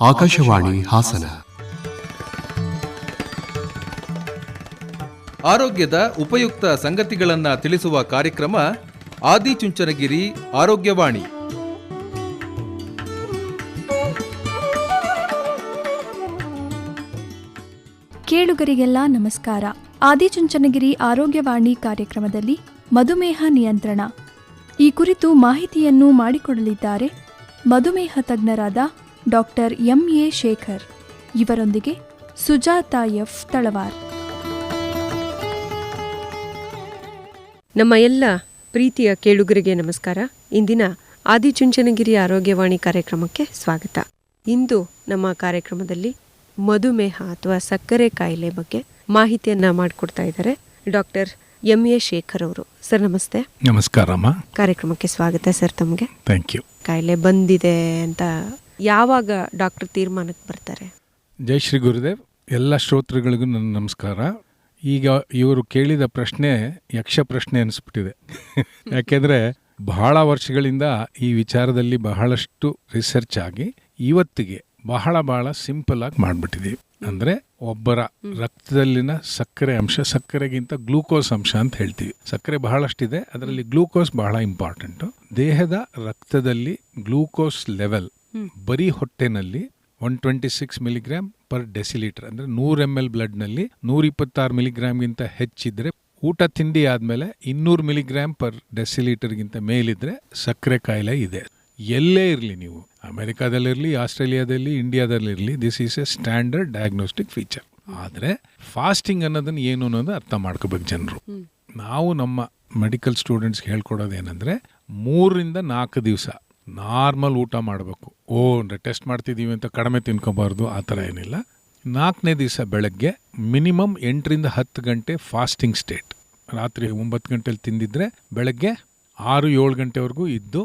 ಆಕಾಶವಾಣಿ ಹಾಸನ. ಆರೋಗ್ಯದ ಉಪಯುಕ್ತ ಸಂಗತಿಗಳನ್ನ ತಿಳಿಸುವ ಕಾರ್ಯಕ್ರಮ ಆದಿಚುಂಚನಗಿರಿ ಆರೋಗ್ಯವಾಣಿ. ಕೇಳುಗರಿಗೆಲ್ಲ ನಮಸ್ಕಾರ. ಆದಿಚುಂಚನಗಿರಿ ಆರೋಗ್ಯವಾಣಿ ಕಾರ್ಯಕ್ರಮದಲ್ಲಿ ಮಧುಮೇಹ ನಿಯಂತ್ರಣ. ಈ ಕುರಿತು ಮಾಹಿತಿಯನ್ನು ಮಾಡಿಕೊಡಲಿದ್ದಾರೆ ಮಧುಮೇಹ ತಜ್ಞರಾದ ಡಾಕ್ಟರ್ ಎಂ ಎ ಶೇಖರ್. ಇವರೊಂದಿಗೆ ಸುಜಾತ ಎಫ್ ತಳವಾರ್. ನಮ್ಮ ಎಲ್ಲ ಪ್ರೀತಿಯ ಕೇಳುಗರಿಗೆ ನಮಸ್ಕಾರ. ಇಂದಿನ ಆದಿಚುಂಚನಗಿರಿ ಆರೋಗ್ಯವಾಣಿ ಕಾರ್ಯಕ್ರಮಕ್ಕೆ ಸ್ವಾಗತ. ಇಂದು ನಮ್ಮ ಕಾರ್ಯಕ್ರಮದಲ್ಲಿ ಮಧುಮೇಹ ಅಥವಾ ಸಕ್ಕರೆ ಕಾಯಿಲೆ ಬಗ್ಗೆ ಮಾಹಿತಿಯನ್ನ ಮಾಡಿಕೊಡ್ತಾ ಇದ್ದಾರೆ ಡಾಕ್ಟರ್ ಎಂ ಎ ಶೇಖರ್ ಅವರು. ಸರ್ ನಮಸ್ತೆ. ನಮಸ್ಕಾರ ಕಾರ್ಯಕ್ರಮಕ್ಕೆ ಸ್ವಾಗತ ಸರ್ ತಮಗೆ. ಥ್ಯಾಂಕ್ ಯು ಕಾಯಿಲೆ ಬಂದಿದೆ ಅಂತ ಯಾವಾಗ ಡಾಕ್ಟರ್ ತೀರ್ಮಾನಕ್ಕೆ ಬರ್ತಾರೆ? ಜೈ ಶ್ರೀ ಗುರುದೇವ್. ಎಲ್ಲ ಶ್ರೋತೃಗಳಿಗೂ ನನ್ನ ನಮಸ್ಕಾರ. ಈಗ ಇವರು ಕೇಳಿದ ಪ್ರಶ್ನೆ ಯಕ್ಷ ಪ್ರಶ್ನೆ ಅನಿಸ್ಬಿಟ್ಟಿದೆ. ಯಾಕೆಂದರೆ ಬಹಳ ವರ್ಷಗಳಿಂದ ಈ ವಿಚಾರದಲ್ಲಿ ಬಹಳಷ್ಟು ರಿಸರ್ಚ್ ಆಗಿ ಇವತ್ತಿಗೆ ಬಹಳ ಬಹಳ ಸಿಂಪಲ್ ಆಗಿ ಮಾಡಿಬಿಟ್ಟಿದ್ದೀವಿ. ಅಂದ್ರೆ ಒಬ್ಬರ ರಕ್ತದಲ್ಲಿನ ಸಕ್ಕರೆ ಅಂಶ ಸಕ್ಕರೆಗಿಂತ ಗ್ಲೂಕೋಸ್ ಅಂಶ ಅಂತ ಹೇಳ್ತೀವಿ. ಸಕ್ಕರೆ ಬಹಳಷ್ಟಿದೆ ಅದರಲ್ಲಿ ಗ್ಲೂಕೋಸ್ ಬಹಳ ಇಂಪಾರ್ಟೆಂಟ್ ದೇಹದ ರಕ್ತದಲ್ಲಿ ಗ್ಲೂಕೋಸ್ ಲೆವೆಲ್ ಬರೀ ಹೊಟ್ಟೆನಲ್ಲಿ one twenty six milligram per decilitre ಅಂದ್ರೆ ನೂರು ಎಂ ಎಲ್ ಬ್ಲಡ್ನಲ್ಲಿ ನೂರ ಇಪ್ಪತ್ತಾರು ಮಿಲಿಗ್ರಾಮ್ಗಿಂತ ಹೆಚ್ಚಿದ್ರೆ ಊಟ ತಿಂಡಿ ಆದ್ಮೇಲೆ ಇನ್ನೂರು ಮಿಲಿಗ್ರಾಮ್ ಪರ್ ಡೆಸಿಲೀಟರ್ಗಿಂತ ಮೇಲಿದ್ರೆ ಸಕ್ಕರೆ ಕಾಯಿಲೆ ಇದೆ. ಎಲ್ಲೇ ಇರಲಿ ನೀವು. ಅಮೆರಿಕಾದಲ್ಲಿರಲಿ ಆಸ್ಟ್ರೇಲಿಯಾದಲ್ಲಿ ಇಂಡಿಯಾದಲ್ಲಿರಲಿ this is a standard diagnostic feature ಆದರೆ ಫಾಸ್ಟಿಂಗ್ ಅನ್ನೋದನ್ನ ಏನು ಅನ್ನೋದು ಅರ್ಥ ಮಾಡ್ಕೋಬೇಕು ಜನರು. ನಾವು ನಮ್ಮ ಮೆಡಿಕಲ್ ಸ್ಟೂಡೆಂಟ್ಸ್ಗೆ ಏನಂದರೆ ಮೂರರಿಂದ ನಾಲ್ಕು ದಿವಸ ನಾರ್ಮಲ್ ಊಟ ಮಾಡಬೇಕು. ಓ ಟೆಸ್ಟ್ ಮಾಡ್ತಿದ್ದೀವಿ ಅಂತ ಕಡಿಮೆ ತಿನ್ಕೊಬಾರ್ದು, ಆ ಥರ ಏನಿಲ್ಲ. ನಾಲ್ಕನೇ ದಿವಸ ಬೆಳಗ್ಗೆ ಮಿನಿಮಮ್ ಎಂಟರಿಂದ ಹತ್ತು ಗಂಟೆ ಫಾಸ್ಟಿಂಗ್ ಸ್ಟೇಟ್. ರಾತ್ರಿ ಒಂಬತ್ತು ಗಂಟೆಲಿ ತಿಂದಿದ್ರೆ ಬೆಳಗ್ಗೆ ಆರು ಏಳು ಗಂಟೆವರೆಗೂ ಇದ್ದು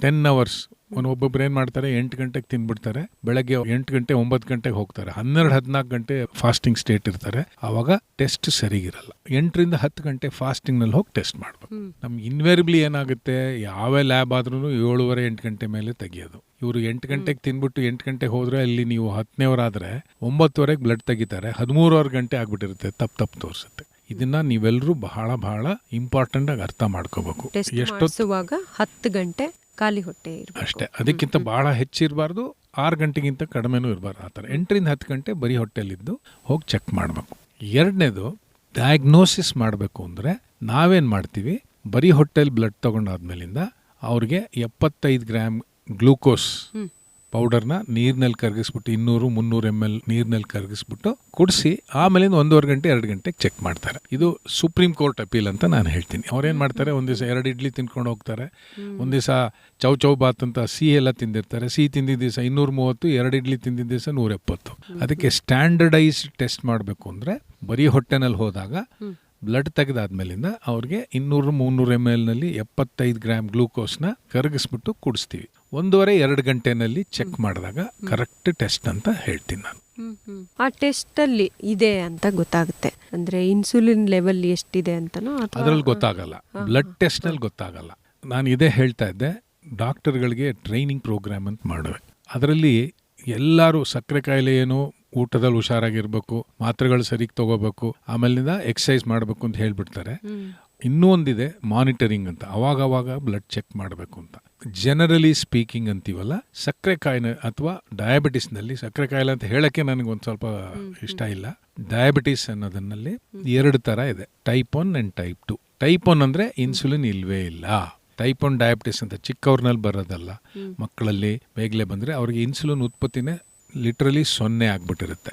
ಟೆನ್ ಅವರ್ಸ್ ಒಬ್ಬೊಬ್ರು ಏನು ಮಾಡ್ತಾರೆ ಎಂಟು ಗಂಟೆಗೆ ತಿನ್ಬಿಡ್ತಾರೆ ಬೆಳಗ್ಗೆ ಎಂಟು ಗಂಟೆ ಒಂಬತ್ತು ಗಂಟೆಗೆ ಹೋಗ್ತಾರೆ. ಹನ್ನೆರಡು ಹದಿನಾಲ್ಕು ಗಂಟೆ ಫಾಸ್ಟಿಂಗ್ ಸ್ಟೇಟ್ ಇರ್ತಾರೆ. ಆವಾಗ ಟೆಸ್ಟ್ ಸರಿಗಿರಲ್ಲ. ಎಂಟರಿಂದ ಹತ್ತು ಗಂಟೆ ಫಾಸ್ಟಿಂಗ್ನಲ್ಲಿ ಹೋಗಿ ಟೆಸ್ಟ್ ಮಾಡ್ಬೇಕು. ನಮ್ಗೆ ಇನ್ವೇರಿಬ್ಲಿ ಏನಾಗುತ್ತೆ ಯಾವೇ ಲ್ಯಾಬ್ ಆದ್ರೂ ಏಳುವರೆ ಎಂಟು ಗಂಟೆ ಮೇಲೆ ತೆಗಿಯೋದು. ಇವರು ಎಂಟು ಗಂಟೆಗೆ ತಿನ್ಬಿಟ್ಟು ಎಂಟು ಗಂಟೆಗೆ ಹೋದರೆ ಅಲ್ಲಿ ನೀವು ಹತ್ತನೇವರಾದರೆ ಒಂಬತ್ತುವರೆಗೆ ಬ್ಲಡ್ ತೆಗಿತಾರೆ. ಹದಿಮೂರುವರೆ ಗಂಟೆ ಆಗ್ಬಿಟ್ಟಿರುತ್ತೆ ತಪ್ಪು ತಪ್ಪು ತೋರಿಸುತ್ತೆ. ಇದನ್ನ ನೀವೆಲ್ಲರೂ ಬಹಳ ಬಹಳ ಇಂಪಾರ್ಟೆಂಟ್ ಆಗಿ ಅರ್ಥ ಮಾಡ್ಕೋಬೇಕು. ಎಷ್ಟೊತ್ತು ಹತ್ತು ಗಂಟೆ ಖಾಲಿ ಹೊಟ್ಟೆ ಅಷ್ಟೇ. ಅದಕ್ಕಿಂತ ಬಹಳ ಹೆಚ್ಚಿರಬಾರ್ದು. ಆರು ಗಂಟೆಗಿಂತ ಕಡಿಮೆನೂ ಇರಬಾರ್ದು. ಆ ಥರ. ಎಂಟರಿಂದ ಹತ್ತು ಗಂಟೆ ಬರೀ ಹೊಟ್ಟೆಲಿದ್ದು ಹೋಗಿ ಚೆಕ್ ಮಾಡಬೇಕು. ಎರಡನೇದು ಡಯಾಗ್ನೋಸಿಸ್ ಮಾಡಬೇಕು ಅಂದರೆ ನಾವೇನು ಮಾಡ್ತೀವಿ? ಬರೀ ಹೊಟ್ಟೆಲಿ ಬ್ಲಡ್ ತೊಗೊಂಡಾದ್ಮೇಲಿಂದ ಅವ್ರಿಗೆ ಎಪ್ಪತ್ತೈದು ಗ್ರಾಮ್ ಗ್ಲೂಕೋಸ್ ಪೌಡರ್ನ ನೀರಿನಲ್ಲಿ ಕರಗಿಸ್ಬಿಟ್ಟು ಇನ್ನೂರು ಮುನ್ನೂರು ಎಂ ಎಲ್ ನೀರಿನಲ್ಲಿ ಕರಗಿಸ್ಬಿಟ್ಟು ಕುಡಿಸಿ ಆಮೇಲಿಂದ ಒಂದೂವರೆ ಗಂಟೆ ಎರಡು ಗಂಟೆಗೆ ಚೆಕ್ ಮಾಡ್ತಾರೆ. ಇದು ಸುಪ್ರೀಂ ಕೋರ್ಟ್ ಅಪೀಲ್ ಅಂತ ನಾನು ಹೇಳ್ತೀನಿ. ಅವ್ರೇನು ಮಾಡ್ತಾರೆ ಒಂದು ದಿವಸ ಎರಡು ಇಡ್ಲಿ ತಿನ್ಕೊಂಡು ಹೋಗ್ತಾರೆ. ಒಂದು ದಿವಸ ಚೌ ಚೌ ಬಾತ್ ಅಂತ ಸಿಹಿ ಎಲ್ಲ ತಿಂದಿರ್ತಾರೆ. ಸಿಹಿ ತಿಂದಿದ್ದ ದಿವಸ ಇನ್ನೂರ ಮೂವತ್ತು ಎರಡು ಇಡ್ಲಿ ತಿಂದಿದ್ದ ದಿವಸ ನೂರ ಎಪ್ಪತ್ತು. ಅದಕ್ಕೆ ಸ್ಟ್ಯಾಂಡರ್ಡೈಸ್ಡ್ ಟೆಸ್ಟ್ ಮಾಡಬೇಕು ಅಂದರೆ ಬರೀ ಹೊಟ್ಟೆನಲ್ಲಿ ಹೋದಾಗ ಬ್ಲಡ್ ತೆಗೆದಾದ್ಮೇಲಿಂದ ಅವ್ರಿಗೆ ಇನ್ನೂರು ಮುನ್ನೂರು ಎಂ ಎಲ್ನಲ್ಲಿ ಎಪ್ಪತ್ತೈದು ಗ್ರಾಮ್ ಗ್ಲೂಕೋಸ್ನ ಕರಗಿಸ್ಬಿಟ್ಟು ಕುಡಿಸ್ತೀವಿ. ಒಂದೂವರೆ ಎರಡು ಗಂಟೆನಲ್ಲಿ ಚೆಕ್ ಮಾಡಿದಾಗ ಕರೆಕ್ಟ್ ಟೆಸ್ಟ್ ಅಂತ ಹೇಳ್ತೀನಿ ನಾನು. ಆ ಟೆಸ್ಟ್ ಅಲ್ಲಿ ಇದೆ ಅಂತ ಗೊತ್ತಾಗುತ್ತೆ. ಅಂದ್ರೆ ಇನ್ಸುಲಿನ್ ಲೆವೆಲ್ ಎಷ್ಟಿದೆ ಅಂತನೋ ಅದ್ರಲ್ಲಿ ಗೊತ್ತಾಗಲ್ಲ. ಬ್ಲಡ್ ಟೆಸ್ಟ್ನಲ್ಲಿ ಗೊತ್ತಾಗಲ್ಲ. ನಾನು ಇದೇ ಹೇಳ್ತಾ ಇದ್ದೆ ಡಾಕ್ಟರ್ಗಳಿಗೆ ಟ್ರೈನಿಂಗ್ ಪ್ರೋಗ್ರಾಮ್ ಅಂತ ಮಾಡುವೆ. ಅದರಲ್ಲಿ ಎಲ್ಲರೂ ಸಕ್ಕರೆ ಕಾಯಿಲೆ ಏನು ಊಟದಲ್ಲಿ ಹುಷಾರಾಗಿರ್ಬೇಕು ಮಾತ್ರೆಗಳು ಸರಿಗೆ ತಗೋಬೇಕು ಆಮೇಲಿಂದ ಎಕ್ಸಸೈಸ್ ಮಾಡಬೇಕು ಅಂತ ಹೇಳ್ಬಿಡ್ತಾರೆ. ಇನ್ನೂ ಒಂದಿದೆ ಮಾನಿಟರಿಂಗ್ ಅಂತ. ಅವಾಗ ಅವಾಗ ಬ್ಲಡ್ ಚೆಕ್ ಮಾಡಬೇಕು ಅಂತ. ಜನರಲಿ ಸ್ಪೀಕಿಂಗ್ ಅಂತೀವಲ್ಲ ಸಕ್ಕರೆ ಕಾಯಿಲೆ ಅಥವಾ ಡಯಾಬಿಟಿಸ್ನಲ್ಲಿ ಸಕ್ಕರೆ ಕಾಯಿಲೆ ಅಂತ ಹೇಳಕ್ಕೆ ನನಗೆ ಒಂದು ಸ್ವಲ್ಪ ಇಷ್ಟ ಇಲ್ಲ. ಡಯಾಬಿಟಿಸ್ ಅನ್ನೋದನ್ನಲ್ಲಿ ಎರಡು ತರ ಇದೆ. Type one and type two type one ಅಂದ್ರೆ ಇನ್ಸುಲಿನ್ ಇಲ್ವೇ ಇಲ್ಲ. ಟೈಪ್ ಒನ್ ಡಯಾಬಿಟಿಸ್ ಅಂತ ಚಿಕ್ಕವ್ರನಲ್ಲಿ ಬರೋದಲ್ಲ. ಮಕ್ಕಳಲ್ಲಿ ಬೇಗಲೆ ಬಂದ್ರೆ ಅವ್ರಿಗೆ ಇನ್ಸುಲಿನ್ ಉತ್ಪತ್ತಿನೇ ಲಿಟ್ರಲಿ ಸೊನ್ನೆ ಆಗ್ಬಿಟ್ಟಿರುತ್ತೆ.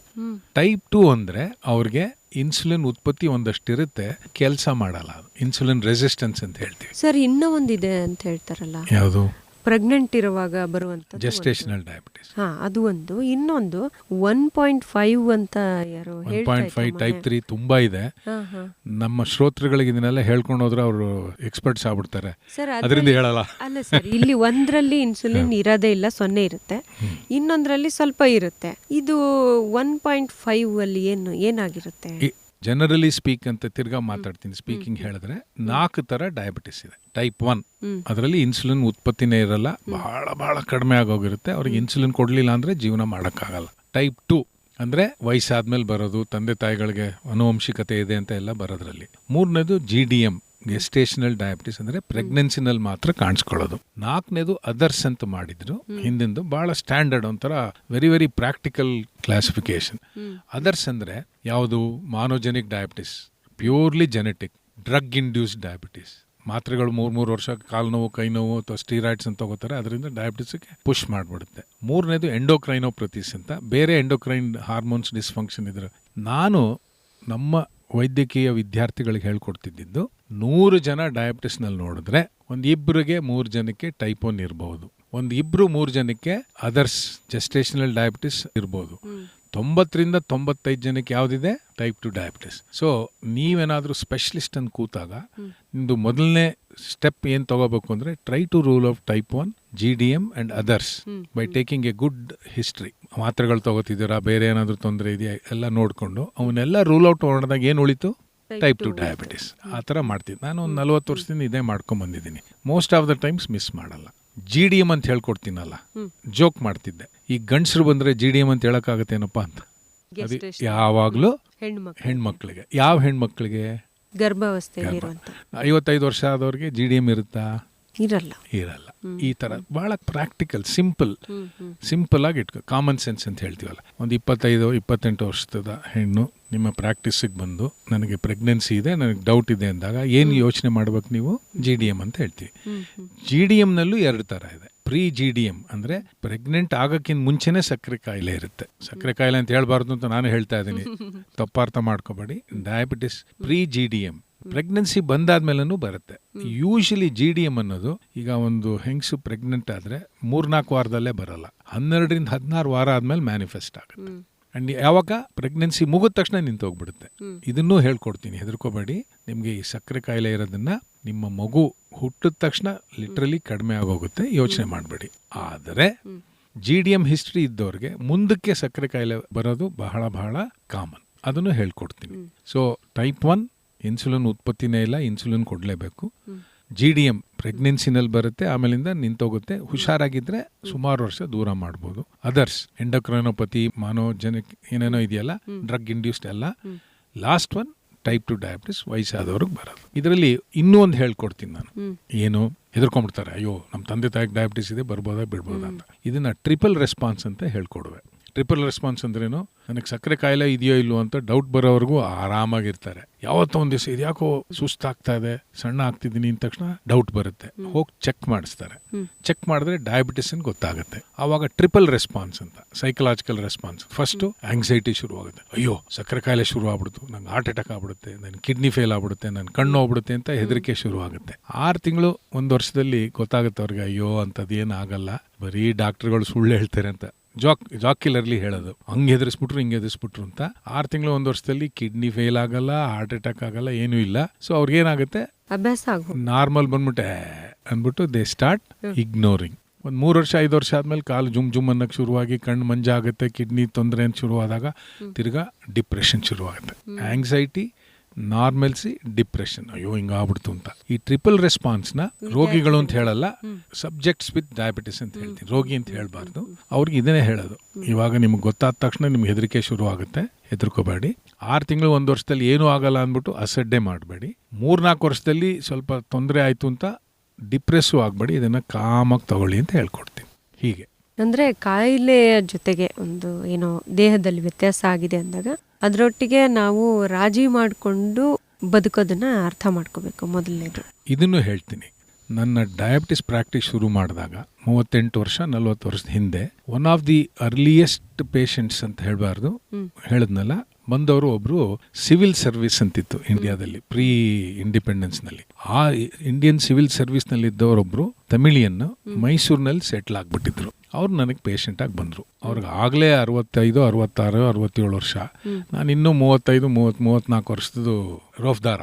ಟೈಪ್ ಟು ಅಂದ್ರೆ ಅವ್ರಿಗೆ ಇನ್ಸುಲಿನ್ ಉತ್ಪತ್ತಿ ಒಂದಷ್ಟಿರುತ್ತೆ ಕೆಲಸ ಮಾಡಲ್ಲ. ಅದು ಇನ್ಸುಲಿನ್ ರೆಸಿಸ್ಟೆನ್ಸ್ ಅಂತ ಹೇಳ್ತೀವಿ. ಸರ್ ಇನ್ನೂ ಒಂದಿದೆ ಅಂತ ಹೇಳ್ತಾರಲ್ಲ. ಯಾವುದು? ಪ್ರೆಗ್ನೆಂಟ್ ಇರುವಾಗ ಬರುವಂತ ಜೆಸ್ಟೇಷನಲ್ ಡಯಾಬಿಟಿಸ್ ಹಾ ಅದು ಒಂದು. ಇನ್ನೊಂದು ಒನ್ ಪಾಯಿಂಟ್ ಫೈವ್ ಅಂತ ಯಾರು one point five type. Three ತುಂಬಾ ಇದೆ. ನಮ್ಮ ಶ್ರೋತೃಗಳಿಗೆ ಇದನ್ನೆಲ್ಲ ಹೇಳ್ಕೊಂಡು ಹೋದ್ರೆ ಅವರು ಎಕ್ಸ್ಪರ್ಟ್ಸ್ ಆಗ್ಬಿಡ್ತಾರೆ. ಅದರಿಂದ ಹೇಳಲ್ಲ. ಅಲ್ಲ ಸರ್ ಇಲ್ಲಿ ಒಂದರಲ್ಲಿ ಇನ್ಸುಲಿನ್ ಇರೋದೇ ಇಲ್ಲ ಸೊನ್ನೆ ಇರುತ್ತೆ. ಇನ್ನೊಂದರಲ್ಲಿ ಸ್ವಲ್ಪ ಇರುತ್ತೆ. ಇದು ಒನ್ ಪಾಯಿಂಟ್ ಫೈವ್ ಅಲ್ಲಿ ಏನು ಏನಾಗಿರುತ್ತೆ? ಜನರಲಿ ಸ್ಪೀಕ್ ಅಂತ ತಿರ್ಗಾ ಮಾತಾಡ್ತೀನಿ ಸ್ಪೀಕಿಂಗ್ ಹೇಳಿದ್ರೆ ನಾಲ್ಕು ತರ ಡಯಾಬಿಟಿಸ್ ಇದೆ. ಟೈಪ್ ಒನ್ ಅದರಲ್ಲಿ ಇನ್ಸುಲಿನ್ ಉತ್ಪತ್ತಿನೇ ಇರಲ್ಲ ಬಹಳ ಬಹಳ ಕಡಿಮೆ ಆಗೋಗಿರುತ್ತೆ. ಅವ್ರಿಗೆ ಇನ್ಸುಲಿನ್ ಕೊಡ್ಲಿಲ್ಲ ಅಂದ್ರೆ ಜೀವನ ಮಾಡೋಕ್ಕಾಗಲ್ಲ. ಟೈಪ್ ಟು ಅಂದ್ರೆ ವಯಸ್ಸಾದ್ಮೇಲೆ ಬರೋದು ತಂದೆ ತಾಯಿಗಳಿಗೆ ಅನುವಂಶಿಕತೆ ಇದೆ ಅಂತ ಎಲ್ಲ ಬರೋದ್ರಲ್ಲಿ. ಮೂರನೇದು G D M gestational diabetes ಅಂದ್ರೆ ಪ್ರೆಗ್ನೆನ್ಸಿನಲ್ಲಿ ಮಾತ್ರ ಕಾಣಿಸ್ಕೊಳ್ಳೋದು. ನಾಲ್ಕನೇದು ಅದರ್ಸ್ ಅಂತ ಮಾಡಿದ್ರು. ಹಿಂದಿಂದು ಬಹಳ ಸ್ಟ್ಯಾಂಡರ್ಡ್ ಒಂಥರ very very practical classification others ಅಂದ್ರೆ ಯಾವುದು? Monogenic diabetes purely genetic drug induced diabetes ಮಾತ್ರೆಗಳು ಮೂರು ಮೂರು ವರ್ಷ ಕಾಲು ನೋವು ಕೈ ನೋವು ಅಥವಾ ಸ್ಟೀರಾಯ್ಡ್ಸ್ ಅಂತ ತಗೋತಾರೆ ಅದರಿಂದ ಡಯಾಬಿಟಿಸ್ಗೆ ಪುಷ್ ಮಾಡಿಬಿಡುತ್ತೆ. ಮೂರನೇದು ಎಂಡೋಕ್ರೈನೋಪ್ರತಿಸ್ ಅಂತ. ಬೇರೆ ಎಂಡೋಕ್ರೈನ್ ಹಾರ್ಮೋನ್ಸ್ ಡಿಸ್ಫಂಕ್ಷನ್ ಇದ್ರೆ ನಾನು ನಮ್ಮ ವೈದ್ಯಕೀಯ ವಿದ್ಯಾರ್ಥಿಗಳಿಗೆ ಹೇಳ್ಕೊಡ್ತಿದ್ದು ನೂರು ಜನ ಡಯಾಬಿಟಿಸ್ನಲ್ಲಿ ನೋಡಿದ್ರೆ ಒಂದು ಇಬ್ಬರಿಗೆ ಮೂರು ಜನಕ್ಕೆ ಟೈಪ್ ಒನ್ ಇರಬಹುದು ಒಂದು ಇಬ್ರು ಮೂರು ಜನಕ್ಕೆ ಅದರ್ಸ್ ಜೆಸ್ಟೇಷನಲ್ ಡಯಾಬಿಟಿಸ್ ಇರ್ಬೋದು. ತೊಂಬತ್ತರಿಂದ ತೊಂಬತ್ತೈದು ಜನಕ್ಕೆ ಯಾವುದಿದೆ? ಟೈಪ್ ಟು ಡಯಾಬಿಟಿಸ್ ಸೊ ನೀವೇನಾದರೂ ಸ್ಪೆಷಲಿಸ್ಟ್ ಅಂತ ಕೂತಾಗ ನಿಮ್ಮದು ಮೊದಲನೇ ಸ್ಟೆಪ್ ಏನು ತಗೋಬೇಕು ಅಂದರೆ try to rule off type one G D M and others by taking a good history ಮಾತ್ರೆಗಳು ತಗೋತಿದ್ದೀರಾ? ಬೇರೆ ಏನಾದರೂ ತೊಂದರೆ ಇದೆಯಾ? ಎಲ್ಲ ನೋಡಿಕೊಂಡು ಅವನ್ನೆಲ್ಲ ರೂಲ್ ಔಟ್ ಮಾಡಿದಾಗ ಏನು ಉಳಿತು? ಟೈಪ್ ಟು ಡಯಾಬಿಟಿಸ್ ಆ ಥರ ಮಾಡ್ತಿದ್ದೆ ನಾನು ಒಂದು ನಲ್ವತ್ತು ವರ್ಷದಿಂದ ಇದೇ ಮಾಡ್ಕೊಂಡ್ ಬಂದಿದ್ದೀನಿ. Most of the times miss ಮಾಡಲ್ಲ. ಜಿ ಡಿ ಎಂ ಅಂತ ಹೇಳ್ಕೊಡ್ತೀನಲ್ಲ. ಜೋಕ್ ಮಾಡ್ತಿದ್ದೆ. ಈ ಗಂಡಸರು ಬಂದರೆ ಜಿ ಡಿ ಎಂ ಅಂತ ಹೇಳೋಕ್ಕಾಗತ್ತೇನಪ್ಪ ಅಂತ. ಅದು. ಯಾವಾಗಲೂ ಹೆಣ್ಮಕ್ಳು. ಹೆಣ್ಮಕ್ಳಿಗೆ. ಯಾವ ಹೆಣ್ಮಕ್ಳಿಗೆ? ಗರ್ಭಾವಸ್ಥೆ ಐವತ್ತೈದು ವರ್ಷ ಆದವ್ರಿಗೆ ಜಿ ಡಿ ಎಂ ಇರುತ್ತಾ? ಇರಲ್ಲ. ಇರಲ್ಲ. ಈ ತರ ಬಹಳ ಪ್ರಾಕ್ಟಿಕಲ್ ಸಿಂಪಲ್ ಸಿಂಪಲ್ ಆಗಿ ಇಟ್ಕೊ. ಕಾಮನ್ ಸೆನ್ಸ್ ಅಂತ ಹೇಳ್ತೀವಲ್ಲ. ಒಂದು ಇಪ್ಪತ್ತೈದು ಇಪ್ಪತ್ತೆಂಟು ವರ್ಷದ ಹೆಣ್ಣು ನಿಮ್ಮ ಪ್ರಾಕ್ಟೀಸಿಗೆ ಬಂದು ನನಗೆ ಪ್ರೆಗ್ನೆನ್ಸಿ ಇದೆ ನನಗೆ ಡೌಟ್ ಇದೆ ಅಂದಾಗ ಏನು ಯೋಚನೆ ಮಾಡ್ಬೇಕು ನೀವು? ಜಿ ಡಿ ಎಂ ಅಂತ ಹೇಳ್ತೀವಿ. ಜಿ ಡಿ ಎಮ್ನಲ್ಲೂ ಎರಡು ಥರ ಇದೆ. ಪ್ರೀ ಜಿ ಡಿ ಎಂ ಅಂದರೆ ಪ್ರೆಗ್ನೆಂಟ್ ಆಗೋಕ್ಕಿಂತ ಮುಂಚೆನೇ ಸಕ್ಕರೆ ಕಾಯಿಲೆ ಇರುತ್ತೆ. ಸಕ್ಕರೆ ಕಾಯಿಲೆ ಅಂತ ಹೇಳ್ಬಾರ್ದು ಅಂತ ನಾನು ಹೇಳ್ತಾ ಇದ್ದೀನಿ. ತಪ್ಪಾರ್ಥ ಮಾಡ್ಕೋಬೇಡಿ. Diabetes pre G D M pregnancy ಬಂದಾದ್ಮೇಲೂ ಬರುತ್ತೆ. ಯೂಶಲಿ ಜಿ ಡಿ ಎಂ ಅನ್ನೋದು ಈಗ ಒಂದು ಹೆಂಗಸು ಪ್ರೆಗ್ನೆಂಟ್ ಆದರೆ ಮೂರ್ನಾಲ್ಕು ವಾರದಲ್ಲೇ ಬರಲ್ಲ. ಹನ್ನೆರಡರಿಂದ ಹದಿನಾರು ವಾರ ಆದಮೇಲೆ ಮ್ಯಾನಿಫೆಸ್ಟ್ ಆಗುತ್ತೆ. ಆ್ಯಂಡ್ ಅಂಡ್ ಯಾವಾಗ? ಪ್ರೆಗ್ನೆನ್ಸಿ ಮುಗಿದ ತಕ್ಷಣ ನಿಂತೋಗ್ಬಿಡುತ್ತೆ. ಹೋಗ್ಬಿಡುತ್ತೆ ಇದನ್ನೂ ಹೇಳ್ಕೊಡ್ತೀನಿ. ಹೆದರ್ಕೋಬೇಡಿ. ನಿಮಗೆ ಈ ಸಕ್ಕರೆ ಕಾಯಿಲೆ ಇರೋದನ್ನ ನಿಮ್ಮ ಮಗು ಹುಟ್ಟಿದ ತಕ್ಷಣ ಲಿಟ್ರಲಿ ಕಡಿಮೆ ಆಗೋಗುತ್ತೆ. ಯೋಚನೆ ಮಾಡಬೇಡಿ. ಆದರೆ. ಜಿ ಡಿ ಎಂ ಹಿಸ್ಟ್ರಿ ಇದ್ದವ್ರಿಗೆ ಮುಂದಕ್ಕೆ ಸಕ್ಕರೆ ಕಾಯಿಲೆ ಬರೋದು ಬಹಳ ಬಹಳ ಕಾಮನ್ ಅದನ್ನು ಹೇಳ್ಕೊಡ್ತೀನಿ. ಸೊ ಟೈಪ್ ಒನ್ ಇನ್ಸುಲಿನ್ ಉತ್ಪತ್ತಿನೇ ಇಲ್ಲ ಇನ್ಸುಲಿನ್ ಕೊಡಲೇಬೇಕು. ಜಿ ಡಿ ಎಂ ಪ್ರೆಗ್ನೆನ್ಸಿನಲ್ಲಿ ಬರುತ್ತೆ ಆಮೇಲಿಂದ ನಿಂತೋಗುತ್ತೆ. ಹುಷಾರಾಗಿದ್ದರೆ ಸುಮಾರು ವರ್ಷ ದೂರ ಮಾಡ್ಬೋದು. ಅದರ್ಸ್ ಎಂಡೋಕ್ರೈನೋಪತಿ ಮಾನೋಜನಿಕ್ ಏನೇನೋ ಇದೆಯಲ್ಲ ಡ್ರಗ್ ಇಂಡ್ಯೂಸ್ಡ್ ಎಲ್ಲ. Last one type two diabetes ವಯಸ್ಸಾದವ್ರಿಗೆ ಬರೋದು. ಇದರಲ್ಲಿ ಇನ್ನೂ ಒಂದು ಹೇಳ್ಕೊಡ್ತೀನಿ ನಾನು. ಏನು? ಹೆದರ್ಕೊಂಡ್ಬಿಡ್ತಾರೆ. ಅಯ್ಯೋ ನಮ್ಮ ತಂದೆ ತಾಯಿಗೆ ಡಯಾಬಿಟಿಸ್ ಇದೆ ಬರ್ಬೋದಾ ಬಿಡ್ಬೋದಾ ಅಂತ. ಇದನ್ನ ಟ್ರಿಪಲ್ ರೆಸ್ಪಾನ್ಸ್ ಅಂತ ಹೇಳ್ಕೊಡುವೆ. ಟ್ರಿಪಲ್ ರೆಸ್ಪಾನ್ಸ್ ಅಂದ್ರೇನು ನನಗೆ ಸಕ್ಕರೆ ಕಾಯಿಲೆ ಇದೆಯೋ ಇಲ್ವೋ ಅಂತ ಡೌಟ್ ಬರೋವರೆಗೂ ಆರಾಮಾಗಿರ್ತಾರೆ. ಯಾವತ್ತೋ ಒಂದು ದಿವಸ ಇದ್ಯಾಕೋ ಸುಸ್ತಾಗ್ತಾ ಇದೆ ಸಣ್ಣ ಆಗ್ತಿದ್ದೀನಿ ಅಂದ ತಕ್ಷಣ ಡೌಟ್ ಬರುತ್ತೆ. ಹೋಗಿ ಚೆಕ್ ಮಾಡಿಸ್ತಾರೆ. ಚೆಕ್ ಮಾಡಿದ್ರೆ ಡಯಾಬಿಟಿಸ್ ಅಂತ ಗೊತ್ತಾಗುತ್ತೆ. ಆವಾಗ ಟ್ರಿಪಲ್ ರೆಸ್ಪಾನ್ಸ್ ಅಂತ ಸೈಕಲಾಜಿಕಲ್ ರೆಸ್ಪಾನ್ಸ್ ಫಸ್ಟ್ ಆಂಗ್ಸೈಟಿ ಶುರು ಆಗುತ್ತೆ ಅಯ್ಯೋ ಸಕ್ಕರೆ ಕಾಯಿಲೆ ಶುರು ಆಗ್ಬಿಡ್ತು ನಂಗೆ ಹಾರ್ಟ್ ಅಟ್ಯಾಕ್ ಆಗ್ಬಿಡುತ್ತೆ ನನ್ನ ಕಿಡ್ನಿ ಫೇಲ್ ಆಗ್ಬಿಡುತ್ತೆ ನನ್ನ ಕಣ್ಣು ಹೋಗ್ಬಿಡುತ್ತೆ ಅಂತ ಹೆದರಿಕೆ ಶುರು ಆಗುತ್ತೆ ಆರು ತಿಂಗಳು ಒಂದು ವರ್ಷದಲ್ಲಿ ಗೊತ್ತಾಗುತ್ತೆ ಅವ್ರಿಗೆ ಅಯ್ಯೋ ಅಂಥದ್ದು ಏನು ಆಗಲ್ಲ. ಬರೀ ಡಾಕ್ಟರ್ಗಳು ಸುಳ್ಳು ಹೇಳ್ತಾರೆ ಅಂತ. ಜಾಕ್ ಜಾಕಿಲರ್ಲಿ ಹೇಳೋದು ಹಂಗೆ ಹೆದರ್ಸ್ಬಿಟ್ರು ಹಿಂಗೆ ಹೆದರ್ಸ್ಬಿಟ್ರು ಅಂತ. ಆರು ತಿಂಗಳು ಒಂದು ವರ್ಷದಲ್ಲಿ ಕಿಡ್ನಿ ಫೇಲ್ ಆಗಲ್ಲ ಹಾರ್ಟ್ ಅಟ್ಯಾಕ್ ಆಗಲ್ಲ ಏನೂ ಇಲ್ಲ. ಸೊ ಅವ್ರಿಗೇನಾಗುತ್ತೆ? ಅಭ್ಯಾಸ ಆಗು ನಾರ್ಮಲ್ ಬಂದ್ಬಿಟ್ಟೆ ಅಂದ್ಬಿಟ್ಟು ದೇ ಸ್ಟಾರ್ಟ್ ಇಗ್ನೋರಿಂಗ್. ಒಂದು ಮೂರು ವರ್ಷ ಐದು ವರ್ಷ ಆದ್ಮೇಲೆ ಕಾಲು ಜುಮ್ ಜುಮ್ ಅನ್ನಕ್ಕೆ ಶುರುವಾಗಿ ಕಣ್ಣು ಮಂಜಾಗುತ್ತೆ ಕಿಡ್ನಿ ತೊಂದರೆ ಅಂತ ಶುರುವಾದಾಗ ತಿರ್ಗಾ ಡಿಪ್ರೆಷನ್ ಶುರುವಾಗುತ್ತೆ. Anxiety normalcy depression. ಅಯ್ಯೋ ಹಿಂಗಾಗ್ಬಿಡ್ತು ಅಂತ. ಈ ಟ್ರಿಪಲ್ ರೆಸ್ಪಾನ್ಸ್ನ ರೋಗಿಗಳು ಅಂತ ಹೇಳಲ್ಲ ಸಬ್ಜೆಕ್ಟ್ಸ್ ವಿತ್ ಡಯಾಬಿಟಿಸ್ ಅಂತ ಹೇಳ್ತೀನಿ ರೋಗಿ ಅಂತ ಹೇಳಬಾರ್ದು. ಅವ್ರಿಗೆ ಇದನ್ನೇ ಹೇಳೋದು. ಇವಾಗ ನಿಮ್ಗೆ ಗೊತ್ತಾದ ತಕ್ಷಣ ನಿಮ್ಗೆ ಹೆದರಿಕೆ ಶುರು ಆಗುತ್ತೆ. ಹೆದರ್ಕೋಬೇಡಿ. ಆರು ತಿಂಗಳು ಒಂದು ವರ್ಷದಲ್ಲಿ ಏನೂ ಆಗಲ್ಲ ಅಂದ್ಬಿಟ್ಟು ಅಸಡ್ಡೆ ಮಾಡಬೇಡಿ. ಮೂರ್ನಾಲ್ಕು ವರ್ಷದಲ್ಲಿ ಸ್ವಲ್ಪ ತೊಂದರೆ ಆಯಿತು ಅಂತ ಡಿಪ್ರೆಸ್ಸು ಆಗಬೇಡಿ. ಇದನ್ನು ಕಾಮಾಗಿ ತಗೊಳ್ಳಿ ಅಂತ ಹೇಳ್ಕೊಡ್ತೀನಿ. ಹೀಗೆ. ಅಂದ್ರೆ ಕಾಯಿಲೆಯ ಜೊತೆಗೆ ಒಂದು ಏನೋ ದೇಹದಲ್ಲಿ ವ್ಯತ್ಯಾಸ ಆಗಿದೆ ಅಂದಾಗ ಅದರೊಟ್ಟಿಗೆ ನಾವು ರಾಜಿ ಮಾಡಿಕೊಂಡು ಬದುಕೋದನ್ನ ಅರ್ಥ ಮಾಡ್ಕೋಬೇಕು ಮೊದಲನೇದು. ಇದನ್ನು ಹೇಳ್ತೀನಿ. ನನ್ನ ಡಯಾಬಿಟಿಸ್ ಪ್ರಾಕ್ಟೀಸ್ ಶುರು ಮಾಡಿದಾಗ ಮೂವತ್ತೆಂಟು ವರ್ಷ ನಲ್ವತ್ತು ವರ್ಷದ ಹಿಂದೆ one of the earliest patients ಅಂತ ಹೇಳಬಾರ್ದು. ಹೇಳಿದ್ನಲ್ಲ ಬಂದವರು ಒಬ್ರು ಸಿವಿಲ್ ಸರ್ವಿಸ್ ಅಂತಿತ್ತು ಇಂಡಿಯಾದಲ್ಲಿ ಪ್ರೀ ಇಂಡಿಪೆಂಡೆನ್ಸ್ನಲ್ಲಿ. ಆ ಇಂಡಿಯನ್ ಸಿವಿಲ್ ಸರ್ವಿಸ್ನಲ್ಲಿ ಇದ್ದವರೊಬ್ರು ತಮಿಳಿಯನ್ನು ಮೈಸೂರಿನಲ್ಲಿ ಸೆಟ್ಲ್ ಆಗ್ಬಿಟ್ಟಿದ್ರು. ಅವ್ರು ನನಗೆ ಪೇಷಂಟ್ ಬಂದರು. ಅವ್ರಿಗೆ ಆಗಲೇ ಅರವತ್ತೈದು ಅರವತ್ತಾರು ಅರವತ್ತೇಳು ವರ್ಷ. ನಾನು ಇನ್ನೂ ಮೂವತ್ತೈದು ಮೂವತ್ ಮೂವತ್ನಾಲ್ಕು ವರ್ಷದ್ದು ರೋಫ್ದಾರ.